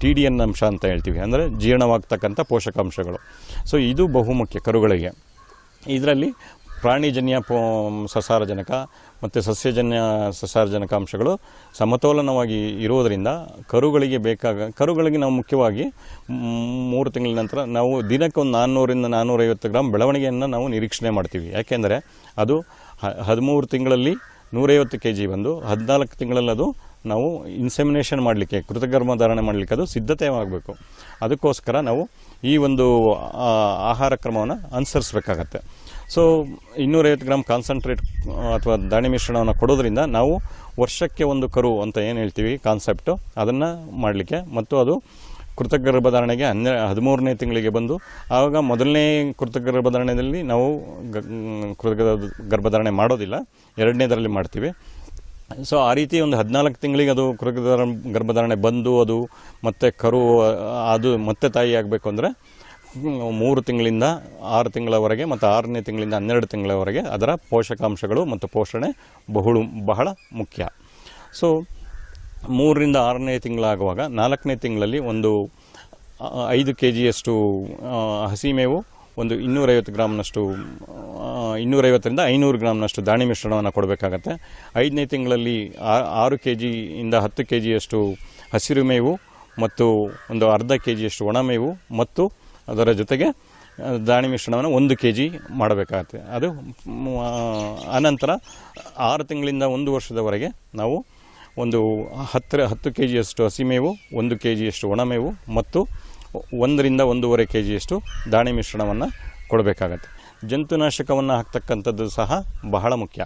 ಟಿ ಡಿ ಎನ್ ಅಂಶ ಅಂತ ಹೇಳ್ತೀವಿ. ಅಂದರೆ ಜೀರ್ಣವಾಗ್ತಕ್ಕಂಥ ಪೋಷಕಾಂಶಗಳು. ಸೊ, ಇದು ಬಹುಮುಖ್ಯ ಕರುಗಳಿಗೆ. ಇದರಲ್ಲಿ ಪ್ರಾಣಿಜನ್ಯ ಸಸಾರಜನಕ ಮತ್ತು ಸಸ್ಯಜನ್ಯ ಸಸಾರಜನಕ ಅಂಶಗಳು ಸಮತೋಲನವಾಗಿ ಇರುವುದರಿಂದ ಕರುಗಳಿಗೆ ಬೇಕಾಗ, ಕರುಗಳಿಗೆ ನಾವು ಮುಖ್ಯವಾಗಿ ಮೂರು ತಿಂಗಳ ನಂತರ ನಾವು ದಿನಕ್ಕೆ ಒಂದು ನಾನ್ನೂರಿಂದ ನಾನ್ನೂರೈವತ್ತು ಗ್ರಾಮ್ ಬೆಳವಣಿಗೆಯನ್ನು ನಾವು ನಿರೀಕ್ಷಣೆ ಮಾಡ್ತೀವಿ. ಯಾಕೆಂದರೆ ಅದು ಹದಿಮೂರು ತಿಂಗಳಲ್ಲಿ ನೂರೈವತ್ತು ಕೆ ಜಿ ಬಂದು ಹದಿನಾಲ್ಕು ತಿಂಗಳಲ್ಲಿ ಅದು ನಾವು ಇನ್ಸೆಮಿನೇಷನ್ ಮಾಡಲಿಕ್ಕೆ ಕೃತಗರ್ಭಧಾರಣೆ ಮಾಡಲಿಕ್ಕೆ ಅದು ಸಿದ್ಧತೆ ಆಗಬೇಕು ಅದಕ್ಕೋಸ್ಕರ ನಾವು ಈ ಒಂದು ಆಹಾರ ಕ್ರಮವನ್ನು ಅನುಸರಿಸಬೇಕಾಗತ್ತೆ. ಸೊ ಇನ್ನೂರೈವತ್ತು ಗ್ರಾಮ್ ಕಾನ್ಸಂಟ್ರೇಟ್ ಅಥವಾ ದಾಣಿ ಮಿಶ್ರಣವನ್ನು ಕೊಡೋದ್ರಿಂದ ನಾವು ವರ್ಷಕ್ಕೆ ಒಂದು ಕರು ಅಂತ ಏನು ಹೇಳ್ತೀವಿ ಕಾನ್ಸೆಪ್ಟು ಅದನ್ನು ಮಾಡಲಿಕ್ಕೆ. ಮತ್ತು ಅದು ಕೃತಕ ಗರ್ಭಧಾರಣೆಗೆ ಹನ್ನೆ, ಹದಿಮೂರನೇ ತಿಂಗಳಿಗೆ ಬಂದು ಆವಾಗ ಮೊದಲನೇ ಕೃತಕ ಗರ್ಭಧಾರಣೆಯಲ್ಲಿ ನಾವು ಕೃತಕ ಗರ್ಭಧಾರಣೆ ಮಾಡೋದಿಲ್ಲ. ಎರಡನೇದರಲ್ಲಿ ಮಾಡ್ತೀವಿ. ಸೊ ಆ ರೀತಿ ಒಂದು ಹದಿನಾಲ್ಕು ತಿಂಗಳಿಗೆ ಅದು ಕೃತಕ ಗರ್ಭಧಾರಣೆ ಬಂದು ಅದು ಮತ್ತೆ ಕರು ಅದು ಮತ್ತೆ ತಾಯಿ ಆಗಬೇಕು ಅಂದರೆ ಮೂರು ತಿಂಗಳಿಂದ ಆರು ತಿಂಗಳವರೆಗೆ ಮತ್ತು ಆರನೇ ತಿಂಗಳಿಂದ ಹನ್ನೆರಡು ತಿಂಗಳವರೆಗೆ ಅದರ ಪೋಷಕಾಂಶಗಳು ಮತ್ತು ಪೋಷಣೆ ಬಹುಳು ಬಹಳ ಮುಖ್ಯ. ಸೊ ಮೂರರಿಂದ ಆರನೇ ತಿಂಗಳಾಗುವಾಗ ನಾಲ್ಕನೇ ತಿಂಗಳಲ್ಲಿ ಒಂದು ಐದು ಕೆ ಜಿಯಷ್ಟು ಹಸಿ ಮೇವು, ಒಂದು ಇನ್ನೂರೈವತ್ತು ಗ್ರಾಮ್ನಷ್ಟು ಇನ್ನೂರೈವತ್ತರಿಂದ ಐನೂರು ಗ್ರಾಮ್ನಷ್ಟು ದಾಣಿ ಮಿಶ್ರಣವನ್ನು ಕೊಡಬೇಕಾಗತ್ತೆ. ಐದನೇ ತಿಂಗಳಲ್ಲಿ ಆರು ಕೆ ಜಿಯಿಂದ ಹತ್ತು ಕೆ ಜಿಯಷ್ಟು ಹಸಿರು ಮೇವು ಮತ್ತು ಒಂದು ಅರ್ಧ ಕೆ ಜಿಯಷ್ಟು ಒಣಮೇವು ಮತ್ತು ಅದರ ಜೊತೆಗೆ ದಾಣಿ ಮಿಶ್ರಣವನ್ನು ಒಂದು ಕೆ ಜಿ ಮಾಡಬೇಕಾಗತ್ತೆ. ಅದು ಆನಂತರ ಆರು ತಿಂಗಳಿಂದ ಒಂದು ವರ್ಷದವರೆಗೆ ನಾವು ಒಂದು ಹತ್ತರ, ಹತ್ತು ಕೆ ಜಿಯಷ್ಟು ಹಸಿಮೇವು ಒಂದು ಕೆ ಜಿಯಷ್ಟು ಒಣಮೇವು ಮತ್ತು ಒಂದರಿಂದ ಒಂದೂವರೆ ಕೆ ಜಿಯಷ್ಟು ದಾಣಿ ಮಿಶ್ರಣವನ್ನು ಕೊಡಬೇಕಾಗತ್ತೆ. ಜಂತುನಾಶಕವನ್ನು ಹಾಕ್ತಕ್ಕಂಥದ್ದು ಸಹ ಬಹಳ ಮುಖ್ಯ.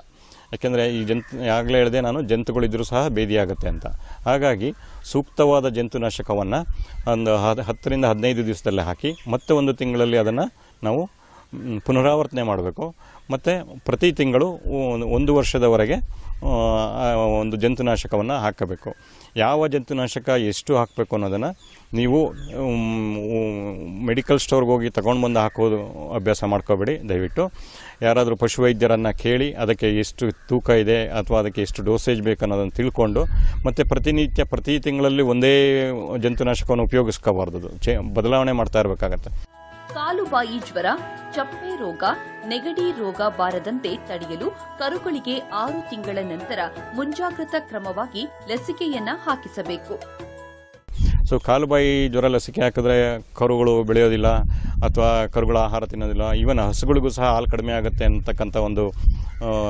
ಯಾಕೆಂದರೆ ಈ ಜಂತು, ಆಗಲೇ ಹೇಳಿದೆ ನಾನು ಜಂತುಗಳಿದ್ದರೂ ಸಹ ಬೇದಿಯಾಗುತ್ತೆ ಅಂತ. ಹಾಗಾಗಿ ಸೂಕ್ತವಾದ ಜಂತುನಾಶಕವನ್ನು ಒಂದು ಹತ್ತರಿಂದ ಹದಿನೈದು ದಿವಸದಲ್ಲೇ ಹಾಕಿ, ಮತ್ತೆ ಒಂದು ತಿಂಗಳಲ್ಲಿ ಅದನ್ನು ನಾವು ಪುನರಾವರ್ತನೆ ಮಾಡಬೇಕು. ಮತ್ತು ಪ್ರತಿ ತಿಂಗಳು ಒಂದು- ವರ್ಷದವರೆಗೆ ಒಂದು ಜಂತುನಾಶಕವನ್ನು ಹಾಕಬೇಕು. ಯಾವ ಜಂತುನಾಶಕ ಎಷ್ಟು ಹಾಕಬೇಕು ಅನ್ನೋದನ್ನು ನೀವು ಮೆಡಿಕಲ್ ಸ್ಟೋರ್ಗೆ ಹೋಗಿ ತಗೊಂಡು ಬಂದು ಹಾಕೋದು ಅಭ್ಯಾಸ ಮಾಡ್ಕೋಬೇಡಿ, ದಯವಿಟ್ಟು. ಯಾರಾದರೂ ಪಶುವೈದ್ಯರನ್ನು ಕೇಳಿ ಅದಕ್ಕೆ ಎಷ್ಟು ತೂಕ ಇದೆ ಅಥವಾ ಅದಕ್ಕೆ ಎಷ್ಟು ಡೋಸೇಜ್ ಬೇಕು ಅನ್ನೋದನ್ನು ತಿಳ್ಕೊಂಡು ಮತ್ತು ಪ್ರತಿನಿತ್ಯ, ಪ್ರತಿ ತಿಂಗಳಲ್ಲಿ ಒಂದೇ ಜಂತುನಾಶಕವನ್ನು ಉಪಯೋಗಿಸ್ಕೋಬಾರ್ದು ಚೇ, ಬದಲಾವಣೆ ಮಾಡ್ತಾ ಇರಬೇಕಾಗತ್ತೆ. ಕಾಲುಬಾಯಿ ಜ್ವರ, ಚಪ್ಪೆ ರೋಗ, ನೆಗಡಿ ರೋಗ ಬಾರದಂತೆ ತಡೆಯಲು ಕರುಗಳಿಗೆ ಆರು ತಿಂಗಳ ನಂತರ ಮುಂಜಾಗ್ರತಾ ಕ್ರಮವಾಗಿ ಲಸಿಕೆಯನ್ನ ಹಾಕಿಸಬೇಕು. ಸೊ ಕಾಲುಬಾಯಿ ಜ್ವರ ಲಸಿಕೆ ಹಾಕಿದ್ರೆ ಕರುಗಳು ಬೆಳೆಯೋದಿಲ್ಲ ಅಥವಾ ಕರುಗಳ ಆಹಾರ ತಿನ್ನೋದಿಲ್ಲ. ಈವನ್ ಹಸುಗಳಿಗೂ ಸಹ ಹಾಲು ಕಡಿಮೆ ಆಗುತ್ತೆ ಅಂತಕ್ಕಂಥ ಒಂದು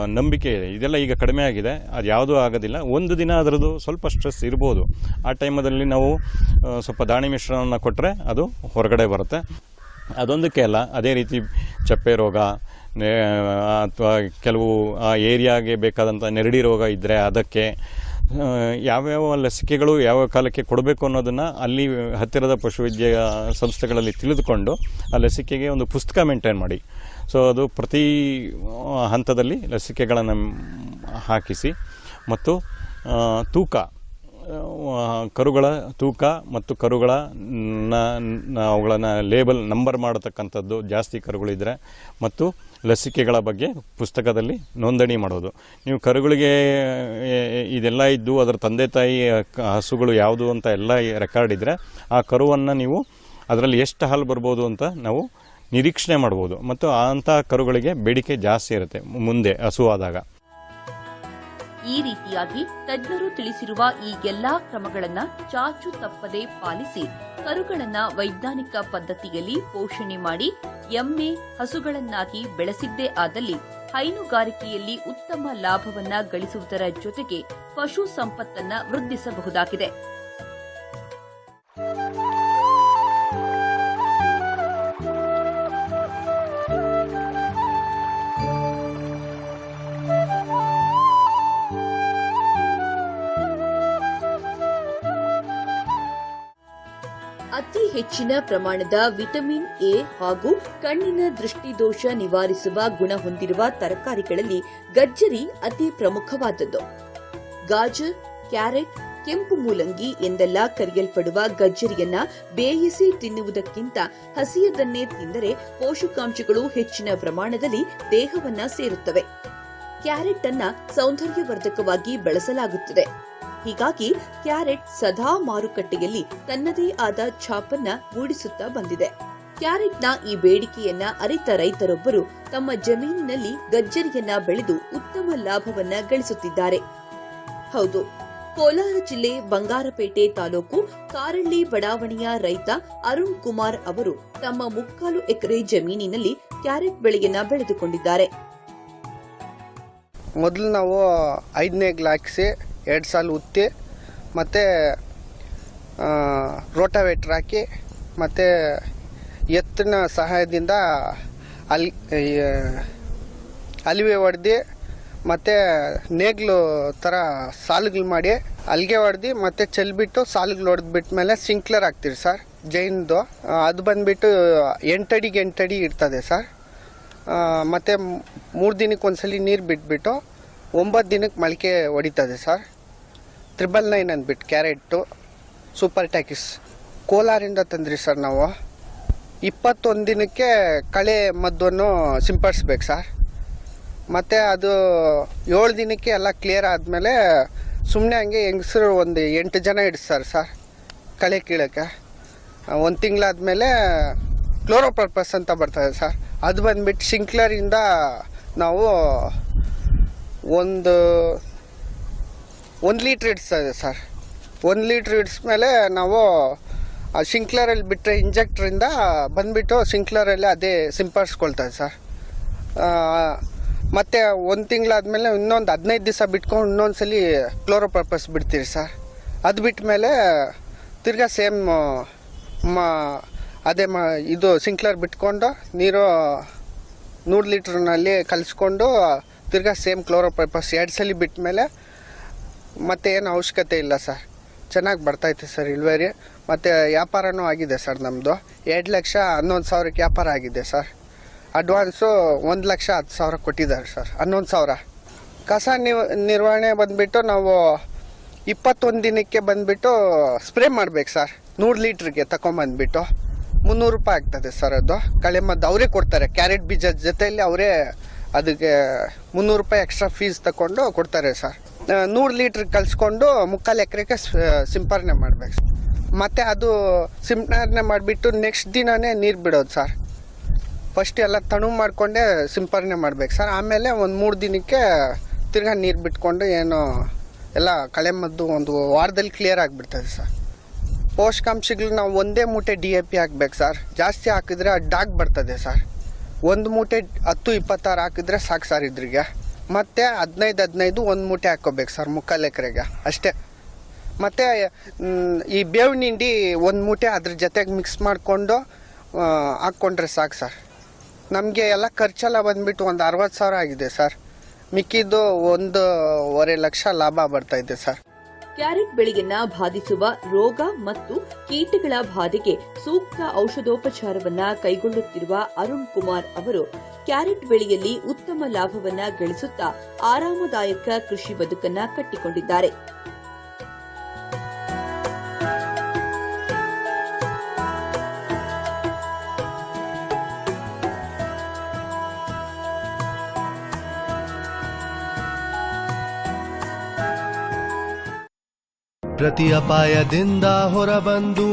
ನಂಬಿಕೆ ಇದೆ. ಇದೆಲ್ಲ ಈಗ ಕಡಿಮೆ ಆಗಿದೆ. ಅದು ಯಾವುದೂ ಆಗೋದಿಲ್ಲ. ಒಂದು ದಿನ ಅದರದ್ದು ಸ್ವಲ್ಪ ಸ್ಟ್ರೆಸ್ ಇರ್ಬೋದು. ಆ ಟೈಮಲ್ಲಿ ನಾವು ಸ್ವಲ್ಪ ದಾಣಿ ಮಿಶ್ರಣವನ್ನು ಕೊಟ್ಟರೆ ಅದು ಹೊರಗಡೆ ಬರುತ್ತೆ. ಅದೊಂದಕ್ಕೆ ಅಲ್ಲ, ಅದೇ ರೀತಿ ಚಪ್ಪೆ ರೋಗ ಅಥವಾ ಕೆಲವು, ಆ, ಏರಿಯಾಗೆ ಬೇಕಾದಂಥ ನೆರಡಿ ರೋಗ ಇದ್ದರೆ ಅದಕ್ಕೆ ಯಾವ್ಯಾವ ಲಸಿಕೆಗಳು ಯಾವ ಕಾಲಕ್ಕೆ ಕೊಡಬೇಕು ಅನ್ನೋದನ್ನು ಅಲ್ಲಿ ಹತ್ತಿರದ ಪಶುವೈದ್ಯ ಸಂಸ್ಥೆಗಳಲ್ಲಿ ತಿಳಿದುಕೊಂಡು ಆ ಲಸಿಕೆಗೆ ಒಂದು ಪುಸ್ತಕ ಮೇಂಟೈನ್ ಮಾಡಿ. ಸೊ, ಅದು ಪ್ರತಿ ಹಂತದಲ್ಲಿ ಲಸಿಕೆಗಳನ್ನು ಹಾಕಿಸಿ ಮತ್ತು ತೂಕ ಕರುಗಳ ತೂಕ ಮತ್ತು ಕರುಗಳ ಅವುಗಳನ್ನು ಲೇಬಲ್ ನಂಬರ್ ಮಾಡತಕ್ಕಂಥದ್ದು ಜಾಸ್ತಿ ಕರುಗಳಿದ್ದರೆ ಮತ್ತು ಲಸಿಕೆಗಳ ಬಗ್ಗೆ ಪುಸ್ತಕದಲ್ಲಿ ನೋಂದಣಿ ಮಾಡೋದು. ನೀವು ಕರುಗಳಿಗೆ ಇದೆಲ್ಲ ಇದ್ದು ಅದರ ತಂದೆ ತಾಯಿ ಹಸುಗಳು ಯಾವುದು ಅಂತ ಎಲ್ಲ ರೆಕಾರ್ಡ್ ಇದ್ದರೆ ಆ ಕರುವನ್ನು ನೀವು ಅದರಲ್ಲಿ ಎಷ್ಟು ಹಾಲು ಬರ್ಬೋದು ಅಂತ ನಾವು ನಿರೀಕ್ಷಣೆ ಮಾಡ್ಬೋದು. ಮತ್ತು ಅಂಥ ಕರುಗಳಿಗೆ ಬೇಡಿಕೆ ಜಾಸ್ತಿ ಇರುತ್ತೆ ಮುಂದೆ ಹಸುವಾದಾಗ ಈ ರೀತಿಯಾಗಿ ತಜ್ಞರು ತಿಳಿಸಿರುವ ಈ ಎಲ್ಲಾ ಕ್ರಮಗಳನ್ನ ಚಾಚು ತಪ್ಪದೆ ಪಾಲಿಸಿ ಕರುಗಳನ್ನ ವೈಜ್ಞಾನಿಕ ಪದ್ಧತಿಯಲ್ಲಿ ಪೋಷಣೆ ಮಾಡಿ ಎಮ್ಮೆ ಹಸುಗಳನ್ನಾಗಿ ಬೆಳೆಸಿದ್ದೇ ಆದಲ್ಲಿ ಹೈನುಗಾರಿಕೆಯಲ್ಲಿ ಉತ್ತಮ ಲಾಭವನ್ನ ಗಳಿಸುವುದರ ಜೊತೆಗೆ ಪಶು ಸಂಪತ್ತನ್ನ ವೃದ್ಧಿಸಬಹುದಾಗಿದೆ. ಹೆಚ್ಚಿನ ಪ್ರಮಾಣದ ವಿಟಮಿನ್ ಎ ಹಾಗೂ ಕಣ್ಣಿನ ದೃಷ್ಟಿದೋಷ ನಿವಾರಿಸುವ ಗುಣ ಹೊಂದಿರುವ ತರಕಾರಿಗಳಲ್ಲಿ ಗಜ್ಜರಿ ಅತಿ ಪ್ರಮುಖವಾದದ್ದು. ಗಾಜರ್, ಕ್ಯಾರೆಟ್, ಕೆಂಪು ಮೂಲಂಗಿ ಎಂದೆಲ್ಲ ಕರೆಯಲ್ಪಡುವ ಗಜ್ಜರಿಯನ್ನ ಬೇಯಿಸಿ ತಿನ್ನುವುದಕ್ಕಿಂತ ಹಸಿಯದನ್ನೇ ತಿಂದರೆ ಪೋಷಕಾಂಶಗಳು ಹೆಚ್ಚಿನ ಪ್ರಮಾಣದಲ್ಲಿ ದೇಹವನ್ನ ಸೇರುತ್ತವೆ. ಕ್ಯಾರೆಟ್ ಅನ್ನ ಸೌಂದರ್ಯವರ್ಧಕವಾಗಿ ಬಳಸಲಾಗುತ್ತದೆ. ಹೀಗಾಗಿ ಕ್ಯಾರೆಟ್ ಸದಾ ಮಾರುಕಟ್ಟೆಯಲ್ಲಿ ತನ್ನದೇ ಆದ ಛಾಪನ್ನ ಮೂಡಿಸುತ್ತಾ ಬಂದಿದೆ. ಕ್ಯಾರೆಟ್ನ ಈ ಬೇಡಿಕೆಯನ್ನ ಅರಿತ ರೈತರೊಬ್ಬರು ತಮ್ಮ ಜಮೀನಿನಲ್ಲಿ ಗಜ್ಜರಿಯನ್ನ ಬೆಳೆದು ಉತ್ತಮ ಲಾಭವನ್ನ ಗಳಿಸುತ್ತಿದ್ದಾರೆ. ಹೌದು, ಕೋಲಾರ ಜಿಲ್ಲೆ ಬಂಗಾರಪೇಟೆ ತಾಲೂಕು ಕಾರಳ್ಳಿ ಬಡಾವಣೆಯ ರೈತ ಅರುಣ್ ಕುಮಾರ್ ಅವರು ತಮ್ಮ ಮುಕ್ಕಾಲು ಎಕರೆ ಜಮೀನಿನಲ್ಲಿ ಕ್ಯಾರೆಟ್ ಬೆಳೆಯನ್ನ ಬೆಳೆದುಕೊಂಡಿದ್ದಾರೆ. ಮೊದಲು ನಾವು ಐದನೇ ಹಾಕಿಸಿ ಎರಡು ಸಾಲ ಉತ್ತಿ, ಮತ್ತು ರೋಟಾವೇಟ್ರ್ ಹಾಕಿ, ಮತ್ತು ಎತ್ತಿನ ಸಹಾಯದಿಂದ ಅಲ್ಲಿ ಅಲಿವೆ ಹೊಡೆದು ಮತ್ತು ನೇಗ್ಲು ಥರ ಸಾಲುಗಳು ಮಾಡಿ ಅಲ್ಲಿಗೆ ಹೊಡೆದು ಮತ್ತು ಚೆಲ್ಬಿಟ್ಟು ಸಾಲುಗಳು ಹೊಡೆದ್ಬಿಟ್ಟ ಮೇಲೆ ಸಿಂಕ್ಲರ್ ಹಾಕ್ತೀರಿ ಸರ್, ಜೈನ್ದು. ಅದು ಬಂದುಬಿಟ್ಟು ಎಂಟಡಿಗೆ ಎಂಟಡಿ ಇರ್ತದೆ ಸರ್. ಮತ್ತು ಮೂರು ದಿನಕ್ಕೆ ಒಂದ್ಸಲಿ ನೀರು ಬಿಟ್ಬಿಟ್ಟು ಒಂಬತ್ತು ದಿನಕ್ಕೆ ಮೊಳಕೆ ಹೊಡಿತದೆ ಸರ್. ತ್ರಿಬಲ್ ನೈನ್ ಅಂದ್ಬಿಟ್ಟು ಕ್ಯಾರೆಟು ಸೂಪರ್ ಟ್ಯಾಕಿಸ್ ಕೋಲಾರಿಂದ ತಂದ್ರಿ ಸರ್ ನಾವು. ಇಪ್ಪತ್ತೊಂದು ದಿನಕ್ಕೆ ಕಳೆ ಮದ್ದನ್ನು ಸಿಂಪಡಿಸ್ಬೇಕು ಸರ್. ಮತ್ತು ಅದು ಏಳು ದಿನಕ್ಕೆ ಎಲ್ಲ ಕ್ಲಿಯರ್ ಆದಮೇಲೆ ಸುಮ್ಮನೆ ಹಂಗೆ ಹೆಂಗಸರು ಒಂದು ಎಂಟು ಜನ ಇಡಿಸ್ತಾರೆ ಸರ್ ಕಳೆ ಕೀಳೋಕ್ಕೆ. ಒಂದು ತಿಂಗಳಾದಮೇಲೆ ಕ್ಲೋರೋಪರ್ಪಸ್ ಅಂತ ಬರ್ತದೆ ಸರ್. ಅದು ಬಂದುಬಿಟ್ಟು ಶಿಂಕ್ಲರಿಂದ ನಾವು ಒಂದು ಒಂದು ಲೀಟ್ರ್ ಇಡಿಸ್ತದೆ ಸರ್ ಒಂದು ಲೀಟ್ರ್ ಇಡಿಸ್ಮೇಲೆ ನಾವು, ಆ ಶಿಂಕ್ಲರಲ್ಲಿ ಬಿಟ್ಟರೆ ಇಂಜೆಕ್ಟ್ರಿಂದ ಬಂದುಬಿಟ್ಟು ಶಿಂಕ್ಲರಲ್ಲಿ ಅದೇ ಸಿಂಪಡಿಸ್ಕೊಳ್ತದೆ ಸರ್ ಮತ್ತು ಒಂದು ತಿಂಗಳಾದಮೇಲೆ ಇನ್ನೊಂದು ಹದಿನೈದು ದಿವಸ ಬಿಟ್ಕೊಂಡು ಇನ್ನೊಂದು ಸಲ ಕ್ಲೋರೋಪರ್ಪಸ್ ಬಿಡ್ತೀರಿ ಸರ್ ಅದು ಬಿಟ್ಟ ಮೇಲೆ ತಿರ್ಗಾ ಸೇಮ್ ಮ, ಅದೇ ಮ, ಇದು ಸಿಂಕ್ಲರ್ ಬಿಟ್ಕೊಂಡು ನೀರು ನೂರು ಲೀಟ್ರ್ನಲ್ಲಿ ಕಲಿಸ್ಕೊಂಡು ತಿರ್ಗಾ ಸೇಮ್ ಕ್ಲೋರೋಪರ್ಪಸ್ ಎರಡು ಸಲ ಬಿಟ್ಟ ಮೇಲೆ ಮತ್ತೆ ಏನು ಅವಶ್ಯಕತೆ ಇಲ್ಲ ಸರ್. ಚೆನ್ನಾಗಿ ಬರ್ತೈತೆ ಸರ್ ಇಳುವರಿ. ಮತ್ತು ವ್ಯಾಪಾರನೂ ಆಗಿದೆ ಸರ್ ನಮ್ಮದು ಎರಡು ಲಕ್ಷ ಹನ್ನೊಂದು ಸಾವಿರಕ್ಕೆ ವ್ಯಾಪಾರ ಆಗಿದೆ ಸರ್. ಅಡ್ವಾನ್ಸು ಒಂದು ಲಕ್ಷ ಹತ್ತು ಸಾವಿರ ಕೊಟ್ಟಿದ್ದಾರೆ ಸರ್. ಹನ್ನೊಂದು ಸಾವಿರ. ಕಸ ನಿರ್ವಹಣೆ ಬಂದುಬಿಟ್ಟು ನಾವು ಇಪ್ಪತ್ತೊಂದು ದಿನಕ್ಕೆ ಬಂದುಬಿಟ್ಟು ಸ್ಪ್ರೇ ಮಾಡ್ಬೇಕು ಸರ್. ನೂರು ಲೀಟ್ರಿಗೆ ತಗೊಂಬಂದ್ಬಿಟ್ಟು ಮುನ್ನೂರು ರೂಪಾಯಿ ಆಗ್ತದೆ ಸರ್ ಅದು. ಕಳೆ ಮದ್ದು ಅವರೇ ಕೊಡ್ತಾರೆ. ಕ್ಯಾರೆಟ್ ಬೀಜದ ಜೊತೆಯಲ್ಲಿ ಅವರೇ ಅದಕ್ಕೆ ಮುನ್ನೂರು ರೂಪಾಯಿ ಎಕ್ಸ್ಟ್ರಾ ಫೀಸ್ ತಗೊಂಡು ಕೊಡ್ತಾರೆ ಸರ್ ನೂರು ಲೀಟ್ರ್ ಕಲಿಸ್ಕೊಂಡು ಮುಕ್ಕಾಲು ಎಕರೆಗೆ ಸಿಂಪರಣೆ ಮಾಡ್ಬೇಕು ಸರ್ ಮತ್ತು ಅದು ಸಿಂಪರಣೆ ಮಾಡಿಬಿಟ್ಟು ನೆಕ್ಸ್ಟ್ ದಿನವೇ ನೀರು ಬಿಡೋದು ಸರ್ ಫಸ್ಟ್ ಎಲ್ಲ ತಣು ಮಾಡಿಕೊಂಡೇ ಸಿಂಪರಣೆ ಮಾಡ್ಬೇಕು ಸರ್ ಆಮೇಲೆ ಒಂದು ಮೂರು ದಿನಕ್ಕೆ ತಿರ್ಗಾ ನೀರು ಬಿಟ್ಕೊಂಡು ಏನು ಎಲ್ಲ ಕಳೆ ಮದ್ದು ಒಂದು ವಾರದಲ್ಲಿ ಕ್ಲಿಯರ್ ಆಗಿಬಿಡ್ತದೆ ಸರ್ ಪೋಷಕಾಂಶಗಳು ನಾವು ಒಂದೇ ಮೂಟೆ ಡಿ ಎ ಪಿ ಹಾಕ್ಬೇಕು ಸರ್ ಜಾಸ್ತಿ ಹಾಕಿದ್ರೆ ಡಾಗ್ ಬರ್ತದೆ ಸರ್ ಒಂದು ಮೂಟೆ ಹತ್ತು ಇಪ್ಪತ್ತಾರು ಹಾಕಿದ್ರೆ ಸಾಕು ಸರ್ ಇದ್ರಿಗೆ. ಮತ್ತು ಹದಿನೈದು ಹದಿನೈದು ಒಂದು ಮೂಟೆ ಹಾಕ್ಕೋಬೇಕು ಸರ್ ಮುಕ್ಕಾಲು ಎಕರೆಗೆ. ಅಷ್ಟೇ. ಮತ್ತು ಈ ಬೇವಿನ ಹಿಂಡಿ ಒಂದು ಮೂಟೆ ಅದ್ರ ಜೊತೆಗೆ ಮಿಕ್ಸ್ ಮಾಡಿಕೊಂಡು ಹಾಕ್ಕೊಂಡ್ರೆ ಸಾಕು ಸರ್. ನಮಗೆ ಎಲ್ಲ ಖರ್ಚೆಲ್ಲ ಬಂದ್ಬಿಟ್ಟು ಒಂದು ಅರವತ್ತು ಸಾವಿರ ಆಗಿದೆ ಸರ್. ಮಿಕ್ಕಿದ್ದು ಒಂದೂವರೆ ಲಕ್ಷ ಲಾಭ ಬರ್ತಾ ಇದೆ ಸರ್. ಕ್ಯಾರೆಟ್ ಬೆಳೆಯನ್ನ ಬಾಧಿಸುವ ರೋಗ ಮತ್ತು ಕೀಟಗಳ ಬಾಧೆಗೆ ಸೂಕ್ತ ಔಷಧೋಪಚಾರವನ್ನ ಕೈಗೊಳ್ಳುತ್ತಿರುವ ಅರುಣ್ ಕುಮಾರ್ ಅವರು ಕ್ಯಾರೆಟ್ ಬೆಳೆಯಲ್ಲಿ ಉತ್ತಮ ಲಾಭವನ್ನ ಗಳಿಸುತ್ತಾ ಆರಾಮದಾಯಕ ಕೃಷಿ ಬದುಕನ್ನ ಕಟ್ಟಿಕೊಂಡಿದ್ದಾರೆ. ಪ್ರತಿ ಅಪಾಯದಿಂದ ಹೊರಬಂದು